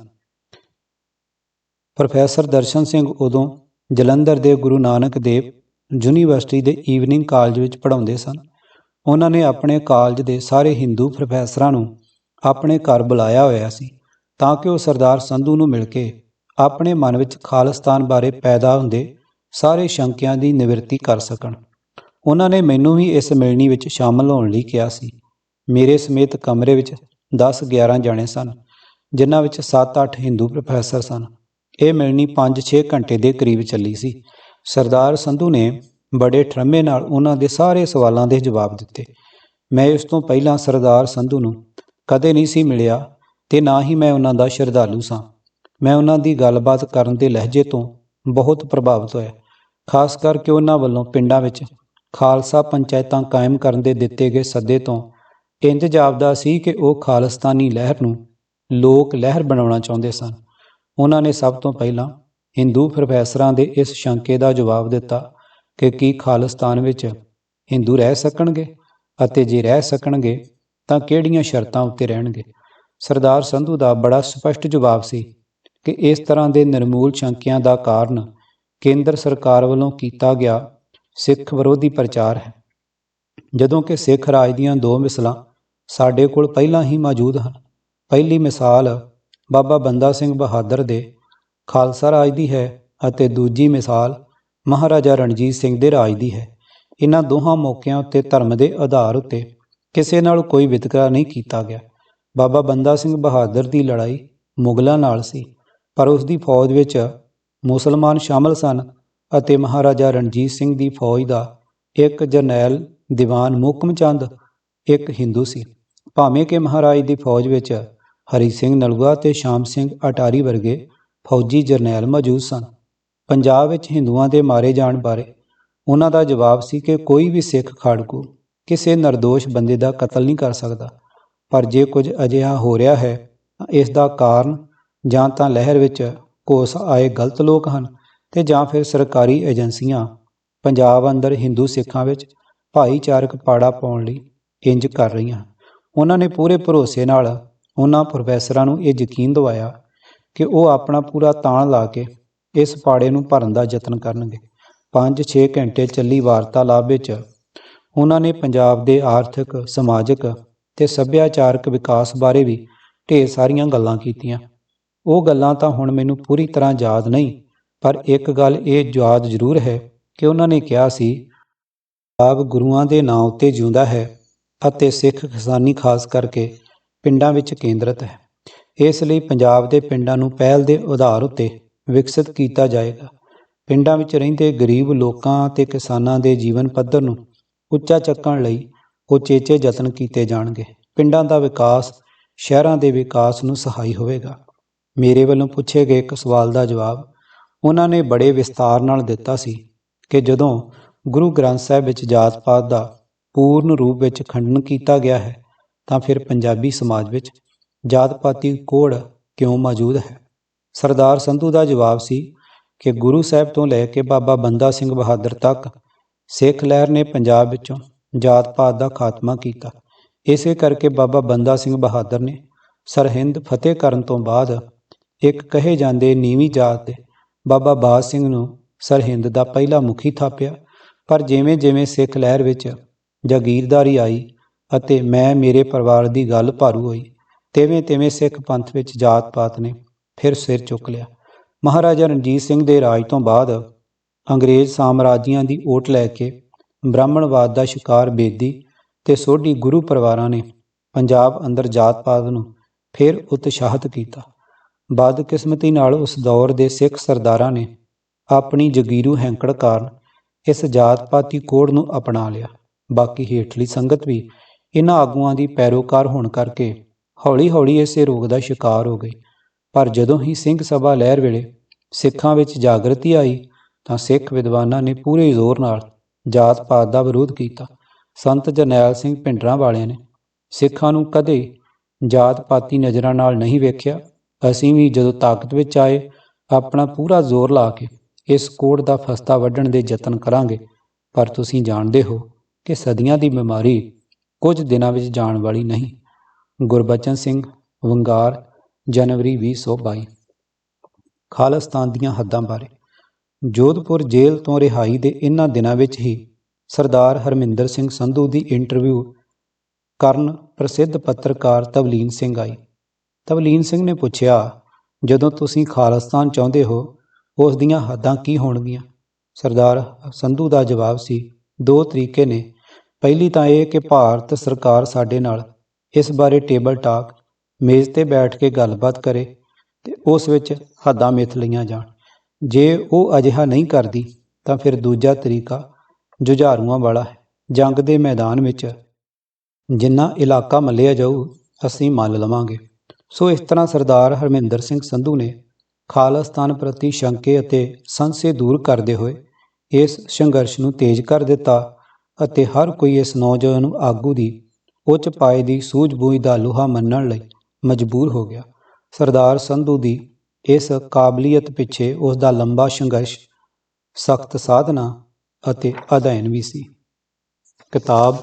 ਪ੍ਰੋਫੈਸਰ ਦਰਸ਼ਨ ਸਿੰਘ ਉਦੋਂ ਜਲੰਧਰ ਦੇ ਗੁਰੂ ਨਾਨਕ ਦੇਵ ਯੂਨੀਵਰਸਿਟੀ ਦੇ ਈਵਨਿੰਗ ਕਾਲਜ ਵਿੱਚ ਪੜ੍ਹਾਉਂਦੇ ਸਨ। ਉਹਨਾਂ ਨੇ ਆਪਣੇ ਕਾਲਜ ਦੇ ਸਾਰੇ ਹਿੰਦੂ ਪ੍ਰੋਫੈਸਰਾਂ ਨੂੰ ਆਪਣੇ ਘਰ ਬੁਲਾਇਆ ਹੋਇਆ ਸੀ ਤਾਂ ਕਿ ਉਹ ਸਰਦਾਰ ਸੰਧੂ ਨੂੰ ਮਿਲ ਕੇ ਆਪਣੇ ਮਨ ਵਿੱਚ ਖਾਲਿਸਤਾਨ ਬਾਰੇ ਪੈਦਾ ਹੁੰਦੇ ਸਾਰੇ ਸ਼ੰਕਿਆਂ ਦੀ ਨਿਵਰਤੀ ਕਰ ਸਕਣ। ਉਹਨਾਂ ਨੇ ਮੈਨੂੰ ਵੀ ਇਸ ਮਿਲਣੀ ਵਿੱਚ ਸ਼ਾਮਲ ਹੋਣ ਲਈ ਕਿਹਾ ਸੀ। ਮੇਰੇ ਸਮੇਤ ਕਮਰੇ ਵਿੱਚ 10-11 ਜਾਣੇ ਸਨ, ਜਿਨ੍ਹਾਂ ਵਿੱਚ 7-8 ਹਿੰਦੂ ਪ੍ਰੋਫੈਸਰ ਸਨ। ਇਹ ਮਿਲਣੀ 5-6 ਘੰਟੇ ਦੇ ਕਰੀਬ ਚੱਲੀ ਸੀ। ਸਰਦਾਰ ਸੰਧੂ ਨੇ ਬੜੇ ਠਰਮੇ ਨਾਲ ਉਹਨਾਂ ਦੇ ਸਾਰੇ ਸਵਾਲਾਂ ਦੇ ਜਵਾਬ ਦਿੱਤੇ। ਮੈਂ ਇਸ ਤੋਂ ਪਹਿਲਾਂ ਸਰਦਾਰ ਸੰਧੂ ਨੂੰ ਕਦੇ ਨਹੀਂ ਸੀ ਮਿਲਿਆ ਤੇ ਨਾ ਹੀ ਮੈਂ ਉਹਨਾਂ ਦਾ ਸ਼ਰਧਾਲੂ ਸਾਂ। ਮੈਂ ਉਹਨਾਂ ਦੀ ਗੱਲਬਾਤ ਕਰਨ ਦੇ ਲਹਿਜੇ ਤੋਂ ਬਹੁਤ ਪ੍ਰਭਾਵਿਤ ਹੋਇਆ, ਖਾਸ ਕਰਕੇ ਉਹਨਾਂ ਵੱਲੋਂ ਪਿੰਡਾਂ ਵਿੱਚ ਖਾਲਸਾ ਪੰਚਾਇਤਾਂ ਕਾਇਮ ਕਰਨ ਦੇ ਦਿੱਤੇ ਗਏ ਸੱਦੇ ਤੋਂ ਇੰਜ ਜਾਪਦਾ ਸੀ ਕਿ ਉਹ ਖਾਲਿਸਤਾਨੀ ਲਹਿਰ ਨੂੰ ਲੋਕ ਲਹਿਰ ਬਣਾਉਣਾ ਚਾਹੁੰਦੇ ਸਨ। ਉਹਨਾਂ ਨੇ ਸਭ ਤੋਂ ਪਹਿਲਾਂ ਹਿੰਦੂ ਪ੍ਰੋਫੈਸਰਾਂ ਦੇ ਇਸ ਸ਼ੰਕੇ ਦਾ ਜਵਾਬ ਦਿੱਤਾ ਕਿ ਕੀ ਖਾਲਿਸਤਾਨ ਵਿੱਚ ਹਿੰਦੂ ਰਹਿ ਸਕਣਗੇ ਅਤੇ ਜੇ ਰਹਿ ਸਕਣਗੇ ਤਾਂ ਕਿਹੜੀਆਂ ਸ਼ਰਤਾਂ ਉੱਤੇ ਰਹਿਣਗੇ? ਸਰਦਾਰ ਸੰਧੂ ਦਾ ਬੜਾ ਸਪਸ਼ਟ ਜਵਾਬ ਸੀ ਕਿ ਇਸ ਤਰ੍ਹਾਂ ਦੇ ਨਿਰਮੂਲ ਸ਼ੰਕਿਆਂ ਦਾ ਕਾਰਨ ਕੇਂਦਰ ਸਰਕਾਰ ਵੱਲੋਂ ਕੀਤਾ ਗਿਆ ਸਿੱਖ ਵਿਰੋਧੀ ਪ੍ਰਚਾਰ ਹੈ। ਜਦੋਂ ਕਿ ਸਿੱਖ ਰਾਜ ਦੀਆਂ ਦੋ ਮਿਸਲਾਂ ਸਾਡੇ ਕੋਲ ਪਹਿਲਾਂ ਹੀ ਮੌਜੂਦ ਹਨ। ਪਹਿਲੀ ਮਿਸਾਲ ਬਾਬਾ ਬੰਦਾ ਸਿੰਘ ਬਹਾਦਰ ਦੇ ਖਾਲਸਾ ਰਾਜ ਦੀ ਹੈ ਅਤੇ ਦੂਜੀ ਮਿਸਾਲ ਮਹਾਰਾਜਾ ਰਣਜੀਤ ਸਿੰਘ ਦੇ ਰਾਜ ਦੀ ਹੈ। ਇਹਨਾਂ ਦੋਹਾਂ ਮੌਕਿਆਂ ਉੱਤੇ ਧਰਮ ਦੇ ਆਧਾਰ ਉੱਤੇ ਕਿਸੇ ਨਾਲ ਕੋਈ ਵਿਤਕਰਾ ਨਹੀਂ ਕੀਤਾ ਗਿਆ। ਬਾਬਾ ਬੰਦਾ ਸਿੰਘ ਬਹਾਦਰ ਦੀ ਲੜਾਈ ਮੁਗਲਾਂ ਨਾਲ ਸੀ, ਪਰ ਉਸ ਦੀ ਫੌਜ ਵਿੱਚ ਮੁਸਲਮਾਨ ਸ਼ਾਮਲ ਸਨ ਅਤੇ ਮਹਾਰਾਜਾ ਰਣਜੀਤ ਸਿੰਘ ਦੀ ਫੌਜ ਦਾ ਇੱਕ ਜਰਨੈਲ ਦੀਵਾਨ ਮੁਕਮ ਚੰਦ ਇੱਕ ਹਿੰਦੂ ਸੀ। ਭਾਵੇਂ ਕਿ ਮਹਾਰਾਜ ਦੀ ਫੌਜ ਵਿੱਚ ਹਰੀ ਸਿੰਘ ਨਲੂਆ ਤੇ ਸ਼ਾਮ ਸਿੰਘ ਅਟਾਰੀ ਵਰਗੇ ਫੌਜੀ ਜਰਨੈਲ ਮੌਜੂਦ ਸਨ। ਪੰਜਾਬ ਵਿੱਚ ਹਿੰਦੂਆਂ ਦੇ ਮਾਰੇ ਜਾਣ ਬਾਰੇ ਉਹਨਾਂ ਦਾ ਜਵਾਬ ਸੀ ਕਿ ਕੋਈ ਵੀ ਸਿੱਖ ਖਾੜਕੂ ਕਿਸੇ ਨਿਰਦੋਸ਼ ਬੰਦੇ ਦਾ ਕਤਲ ਨਹੀਂ ਕਰ ਸਕਦਾ। ਪਰ ਜੇ ਕੁਝ ਅਜਿਹਾ ਹੋ ਰਿਹਾ ਹੈ ਇਸ ਦਾ ਕਾਰਨ ਜਾਂ ਤਾਂ ਲਹਿਰ ਵਿੱਚ ਕੋਸ ਆਏ ਗਲਤ ਲੋਕ ਹਨ ਤੇ ਜਾਂ ਫਿਰ ਸਰਕਾਰੀ ਏਜੰਸੀਆਂ, ਪੰਜਾਬ ਅੰਦਰ ਹਿੰਦੂ ਸਿੱਖਾਂ ਵਿੱਚ ਭਾਈਚਾਰਕ ਪਾੜਾ ਪਾਉਣ ਲਈ ਇੰਜ ਕਰ ਰਹੀਆਂ। ਉਹਨਾਂ ਨੇ ਪੂਰੇ ਭਰੋਸੇ ਨਾਲ ਉਹਨਾਂ ਪ੍ਰੋਫੈਸਰਾਂ ਨੂੰ ਇਹ ਯਕੀਨ ਦਿਵਾਇਆ ਕਿ ਉਹ ਆਪਣਾ ਪੂਰਾ ਤਾਣ ਲਾ ਕੇ ਇਸ ਪਾੜੇ ਨੂੰ ਭਰਨ ਦਾ ਯਤਨ ਕਰਨਗੇ। 5-6 ਘੰਟੇ ਚੱਲੀ ਵਾਰਤਾਲਾਪ ਵਿੱਚ ਉਹਨਾਂ ਨੇ ਪੰਜਾਬ ਦੇ ਆਰਥਿਕ, ਸਮਾਜਿਕ ਤੇ ਸੱਭਿਆਚਾਰਕ ਵਿਕਾਸ ਬਾਰੇ ਵੀ ਢੇਰ ਸਾਰੀਆਂ ਗੱਲਾਂ ਕੀਤੀਆਂ। ਉਹ ਗੱਲਾਂ ਤਾਂ ਹੁਣ ਮੈਨੂੰ ਪੂਰੀ ਤਰ੍ਹਾਂ ਯਾਦ ਨਹੀਂ ਪਰ ਇੱਕ ਗੱਲ ਇਹ ਯਾਦ ਜ਼ਰੂਰ ਹੈ ਕਿ ਉਹਨਾਂ ਨੇ ਕਿਹਾ ਸੀ ਪੰਜਾਬ ਗੁਰੂਆਂ ਦੇ ਨਾਂ ਉੱਤੇ ਜਿਉਂਦਾ ਹੈ ਅਤੇ ਸਿੱਖ ਕਿਸਾਨੀ ਖਾਸ ਕਰਕੇ ਪਿੰਡਾਂ ਵਿੱਚ ਕੇਂਦਰਿਤ ਹੈ। ਇਸ ਲਈ ਪੰਜਾਬ ਦੇ ਪਿੰਡਾਂ ਨੂੰ ਪਹਿਲ ਦੇ ਆਧਾਰ ਉੱਤੇ ਵਿਕਸਿਤ ਕੀਤਾ ਜਾਏਗਾ। ਪਿੰਡਾਂ ਵਿੱਚ ਰਹਿੰਦੇ ਗਰੀਬ ਲੋਕਾਂ ਅਤੇ ਕਿਸਾਨਾਂ ਦੇ ਜੀਵਨ ਪੱਧਰ ਨੂੰ ਉੱਚਾ ਚੱਕਣ ਲਈ ਉਚੇਚੇ ਯਤਨ ਕੀਤੇ ਜਾਣਗੇ। ਪਿੰਡਾਂ ਦਾ ਵਿਕਾਸ ਸ਼ਹਿਰਾਂ ਦੇ ਵਿਕਾਸ ਨੂੰ ਸਹਾਈ ਹੋਵੇਗਾ। ਮੇਰੇ ਵੱਲੋਂ ਪੁੱਛੇ ਗਏ ਇੱਕ ਸਵਾਲ ਦਾ ਜਵਾਬ ਉਹਨਾਂ ਨੇ ਬੜੇ ਵਿਸਤਾਰ ਨਾਲ ਦਿੱਤਾ ਸੀ ਕਿ ਜਦੋਂ ਗੁਰੂ ਗ੍ਰੰਥ ਸਾਹਿਬ ਵਿੱਚ ਜਾਤ ਪਾਤ ਦਾ ਪੂਰਨ ਰੂਪ ਵਿੱਚ ਖੰਡਨ ਕੀਤਾ ਗਿਆ ਹੈ, ਤਾਂ ਫਿਰ ਪੰਜਾਬੀ ਸਮਾਜ ਵਿੱਚ ਜਾਤ ਪਾਤੀ ਕੋੜ ਕਿਉਂ ਮੌਜੂਦ ਹੈ? ਸਰਦਾਰ ਸੰਧੂ ਦਾ ਜਵਾਬ ਸੀ ਕਿ ਗੁਰੂ ਸਾਹਿਬ ਤੋਂ ਲੈ ਕੇ ਬਾਬਾ ਬੰਦਾ ਸਿੰਘ ਬਹਾਦਰ ਤੱਕ ਸਿੱਖ ਲਹਿਰ ਨੇ ਪੰਜਾਬ ਵਿੱਚੋਂ ਜਾਤ ਪਾਤ ਦਾ ਖਾਤਮਾ ਕੀਤਾ। ਇਸੇ ਕਰਕੇ ਬਾਬਾ ਬੰਦਾ ਸਿੰਘ ਬਹਾਦਰ ਨੇ ਸਰਹਿੰਦ ਫਤਿਹ ਕਰਨ ਤੋਂ ਬਾਅਦ ਇੱਕ ਕਹੇ ਜਾਂਦੇ ਨੀਵੀਂ ਜਾਤ ਦੇ ਬਾਬਾ ਬਾਜ ਸਿੰਘ ਨੂੰ ਸਰਹਿੰਦ ਦਾ ਪਹਿਲਾ ਮੁਖੀ ਥਾਪਿਆ। ਪਰ ਜਿਵੇਂ ਜਿਵੇਂ ਸਿੱਖ ਲਹਿਰ ਵਿੱਚ ਜਾਗੀਰਦਾਰੀ ਆਈ ਅਤੇ ਮੈਂ ਮੇਰੇ ਪਰਿਵਾਰ ਦੀ ਗੱਲ ਭਾਰੂ ਹੋਈ, ਤਿਵੇਂ ਤਿਵੇਂ ਸਿੱਖ ਪੰਥ ਵਿੱਚ ਜਾਤ ਪਾਤ ਨੇ ਫਿਰ ਸਿਰ ਚੁੱਕ ਲਿਆ। ਮਹਾਰਾਜਾ ਰਣਜੀਤ ਸਿੰਘ ਦੇ ਰਾਜ ਤੋਂ ਬਾਅਦ ਅੰਗਰੇਜ਼ ਸਾਮਰਾਜੀਆਂ ਦੀ ਓਟ ਲੈ ਕੇ ਬ੍ਰਾਹਮਣਵਾਦ ਦਾ ਸ਼ਿਕਾਰ ਬੇਦੀ ਤੇ ਸੋਢੀ ਗੁਰੂ ਪਰਿਵਾਰਾਂ ਨੇ ਪੰਜਾਬ ਅੰਦਰ ਜਾਤ ਪਾਤ ਨੂੰ ਫਿਰ ਉਤਸ਼ਾਹਿਤ ਕੀਤਾ। ਬਦਕਿਸਮਤੀ ਨਾਲ ਉਸ ਦੌਰ ਦੇ ਸਿੱਖ ਸਰਦਾਰਾਂ ਨੇ ਆਪਣੀ ਜਗੀਰੂ ਹੈਂਕੜ ਕਾਰਨ ਇਸ ਜਾਤ ਪਾਤੀ ਕੋੜ ਨੂੰ ਅਪਣਾ ਲਿਆ। ਬਾਕੀ ਹੇਠਲੀ ਸੰਗਤ ਵੀ ਇਹਨਾਂ ਆਗੂਆਂ ਦੀ ਪੈਰੋਕਾਰ ਹੋਣ ਕਰਕੇ ਹੌਲੀ-ਹੌਲੀ ਇਸੇ ਰੋਗ ਦਾ ਸ਼ਿਕਾਰ ਹੋ ਗਈ। ਪਰ ਜਦੋਂ ਹੀ ਸਿੰਘ ਸਭਾ ਲਹਿਰ ਵੇਲੇ ਸਿੱਖਾਂ ਵਿੱਚ ਜਾਗਰਤੀ ਆਈ ਤਾਂ ਸਿੱਖ ਵਿਦਵਾਨਾਂ ਨੇ ਪੂਰੇ ਜ਼ੋਰ ਨਾਲ ਜਾਤ ਪਾਤ ਦਾ ਵਿਰੋਧ ਕੀਤਾ। ਸੰਤ ਜਰਨੈਲ ਸਿੰਘ ਭਿੰਡਰਾਂ ਵਾਲਿਆਂ ਨੇ ਸਿੱਖਾਂ ਨੂੰ ਕਦੇ ਜਾਤ ਪਾਤੀ ਨਜ਼ਰਾਂ ਨਾਲ ਨਹੀਂ ਵੇਖਿਆ। ਅਸੀਂ ਵੀ ਜਦੋਂ ਤਾਕਤ ਵਿੱਚ ਆਏ, ਆਪਣਾ ਪੂਰਾ ਜ਼ੋਰ ਲਾ ਕੇ ਇਸ ਕੋੜ ਦਾ ਫਸਤਾ ਵੱਢਣ ਦੇ ਯਤਨ ਕਰਾਂਗੇ। ਪਰ ਤੁਸੀਂ ਜਾਣਦੇ ਹੋ ਕਿ ਸਦੀਆਂ ਦੀ ਬਿਮਾਰੀ ਕੁਝ ਦਿਨਾਂ ਵਿੱਚ ਜਾਣ ਵਾਲੀ ਨਹੀਂ। ਗੁਰਬਚਨ ਸਿੰਘ, ਵੰਗਾਰ, ਜਨਵਰੀ 2022 ਖਾਲਿਸਤਾਨ ਦੀਆਂ ਹੱਦਾਂ ਬਾਰੇ। ਜੋਧਪੁਰ ਜੇਲ੍ਹ ਤੋਂ ਰਿਹਾਈ ਦੇ ਇਨ੍ਹਾਂ ਦਿਨਾਂ ਵਿੱਚ ਹੀ ਸਰਦਾਰ ਹਰਮਿੰਦਰ ਸਿੰਘ ਸੰਧੂ ਦੀ ਇੰਟਰਵਿਊ ਕਰਨ ਪ੍ਰਸਿੱਧ ਪੱਤਰਕਾਰ ਤਵਲੀਨ ਸਿੰਘ ਆਈ। ਤਵਲੀਨ ਸਿੰਘ ਨੇ ਪੁੱਛਿਆ, ਜਦੋਂ ਤੁਸੀਂ ਖਾਲਿਸਤਾਨ ਚਾਹੁੰਦੇ ਹੋ, ਉਸ ਦੀਆਂ ਹੱਦਾਂ ਕੀ ਹੋਣਗੀਆਂ? ਸਰਦਾਰ ਸੰਧੂ ਦਾ ਜਵਾਬ ਸੀ, ਦੋ ਤਰੀਕੇ ਨੇ। ਪਹਿਲੀ ਤਾਂ ਇਹ ਕਿ ਭਾਰਤ ਸਰਕਾਰ ਸਾਡੇ ਨਾਲ ਇਸ ਬਾਰੇ ਟੇਬਲ ਟਾਕ, ਮੇਜ਼ ਤੇ ਬੈਠ ਕੇ ਗੱਲਬਾਤ ਕਰੇ ਤੇ ਉਸ ਵਿੱਚ ਹੱਦਾਂ ਮਿਥ ਲਈਆਂ ਜਾਣ। ਜੇ ਉਹ ਅਜਿਹਾ ਨਹੀਂ ਕਰਦੀ, ਤਾਂ ਫਿਰ ਦੂਜਾ ਤਰੀਕਾ ਜੁਝਾਰੂਆਂ ਵਾਲਾ ਹੈ। ਜੰਗ ਦੇ ਮੈਦਾਨ ਵਿੱਚ ਜਿੰਨਾ ਇਲਾਕਾ ਮੱਲਿਆ ਜਾਊ, ਅਸੀਂ ਮੰਨ ਲਵਾਂਗੇ। ਸੋ ਇਸ ਤਰ੍ਹਾਂ ਸਰਦਾਰ ਹਰਮਿੰਦਰ ਸਿੰਘ ਸੰਧੂ ਨੇ ਖਾਲਸਤਾਨ ਪ੍ਰਤੀ ਸ਼ੰਕੇ ਅਤੇ ਸੰਸ਼ੇ ਦੂਰ ਕਰਦੇ ਹੋਏ ਇਸ ਸੰਘਰਸ਼ ਨੂੰ ਤੇਜ਼ ਕਰ ਦਿੱਤਾ ਅਤੇ ਹਰ ਕੋਈ ਇਸ ਨੌਜਵਾਨ ਆਗੂ ਦੀ ਉੱਚ ਪਾਏ ਦੀ ਸੂਝ-ਬੂਝ ਦਾ ਲੋਹਾ ਮੰਨਣ ਲਈ ਮਜਬੂਰ ਹੋ ਗਿਆ। ਸਰਦਾਰ ਸੰਧੂ ਦੀ ਇਸ ਕਾਬਲੀਅਤ ਪਿੱਛੇ ਉਸ ਦਾ ਲੰਬਾ ਸੰਘਰਸ਼, ਸਖਤ ਸਾਧਨਾ ਅਤੇ ਅਧਿਐਨ ਵੀ ਸੀ। ਕਿਤਾਬ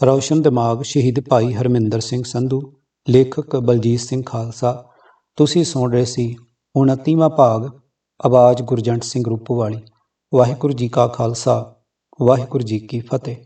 ਰੌਸ਼ਨ ਦਿਮਾਗ ਸ਼ਹੀਦ ਭਾਈ ਹਰਮਿੰਦਰ ਸਿੰਘ ਸੰਧੂ ਲੇਖਕ ਬਲਜੀਤ ਸਿੰਘ ਖਾਲਸਾ, ਤੁਸੀਂ ਸੁਣ ਰਹੇ ਸੀ 29ਵਾਂ ਭਾਗ, ਆਵਾਜ਼ ਗੁਰਜੰਟ ਸਿੰਘ ਰੂਪੋਵਾਲੀ ਵਾਹਿਗੁਰੂ ਜੀ ਕਾ ਖਾਲਸਾ, ਵਾਹਿਗੁਰੂ ਜੀ ਕੀ ਫਤਿਹ।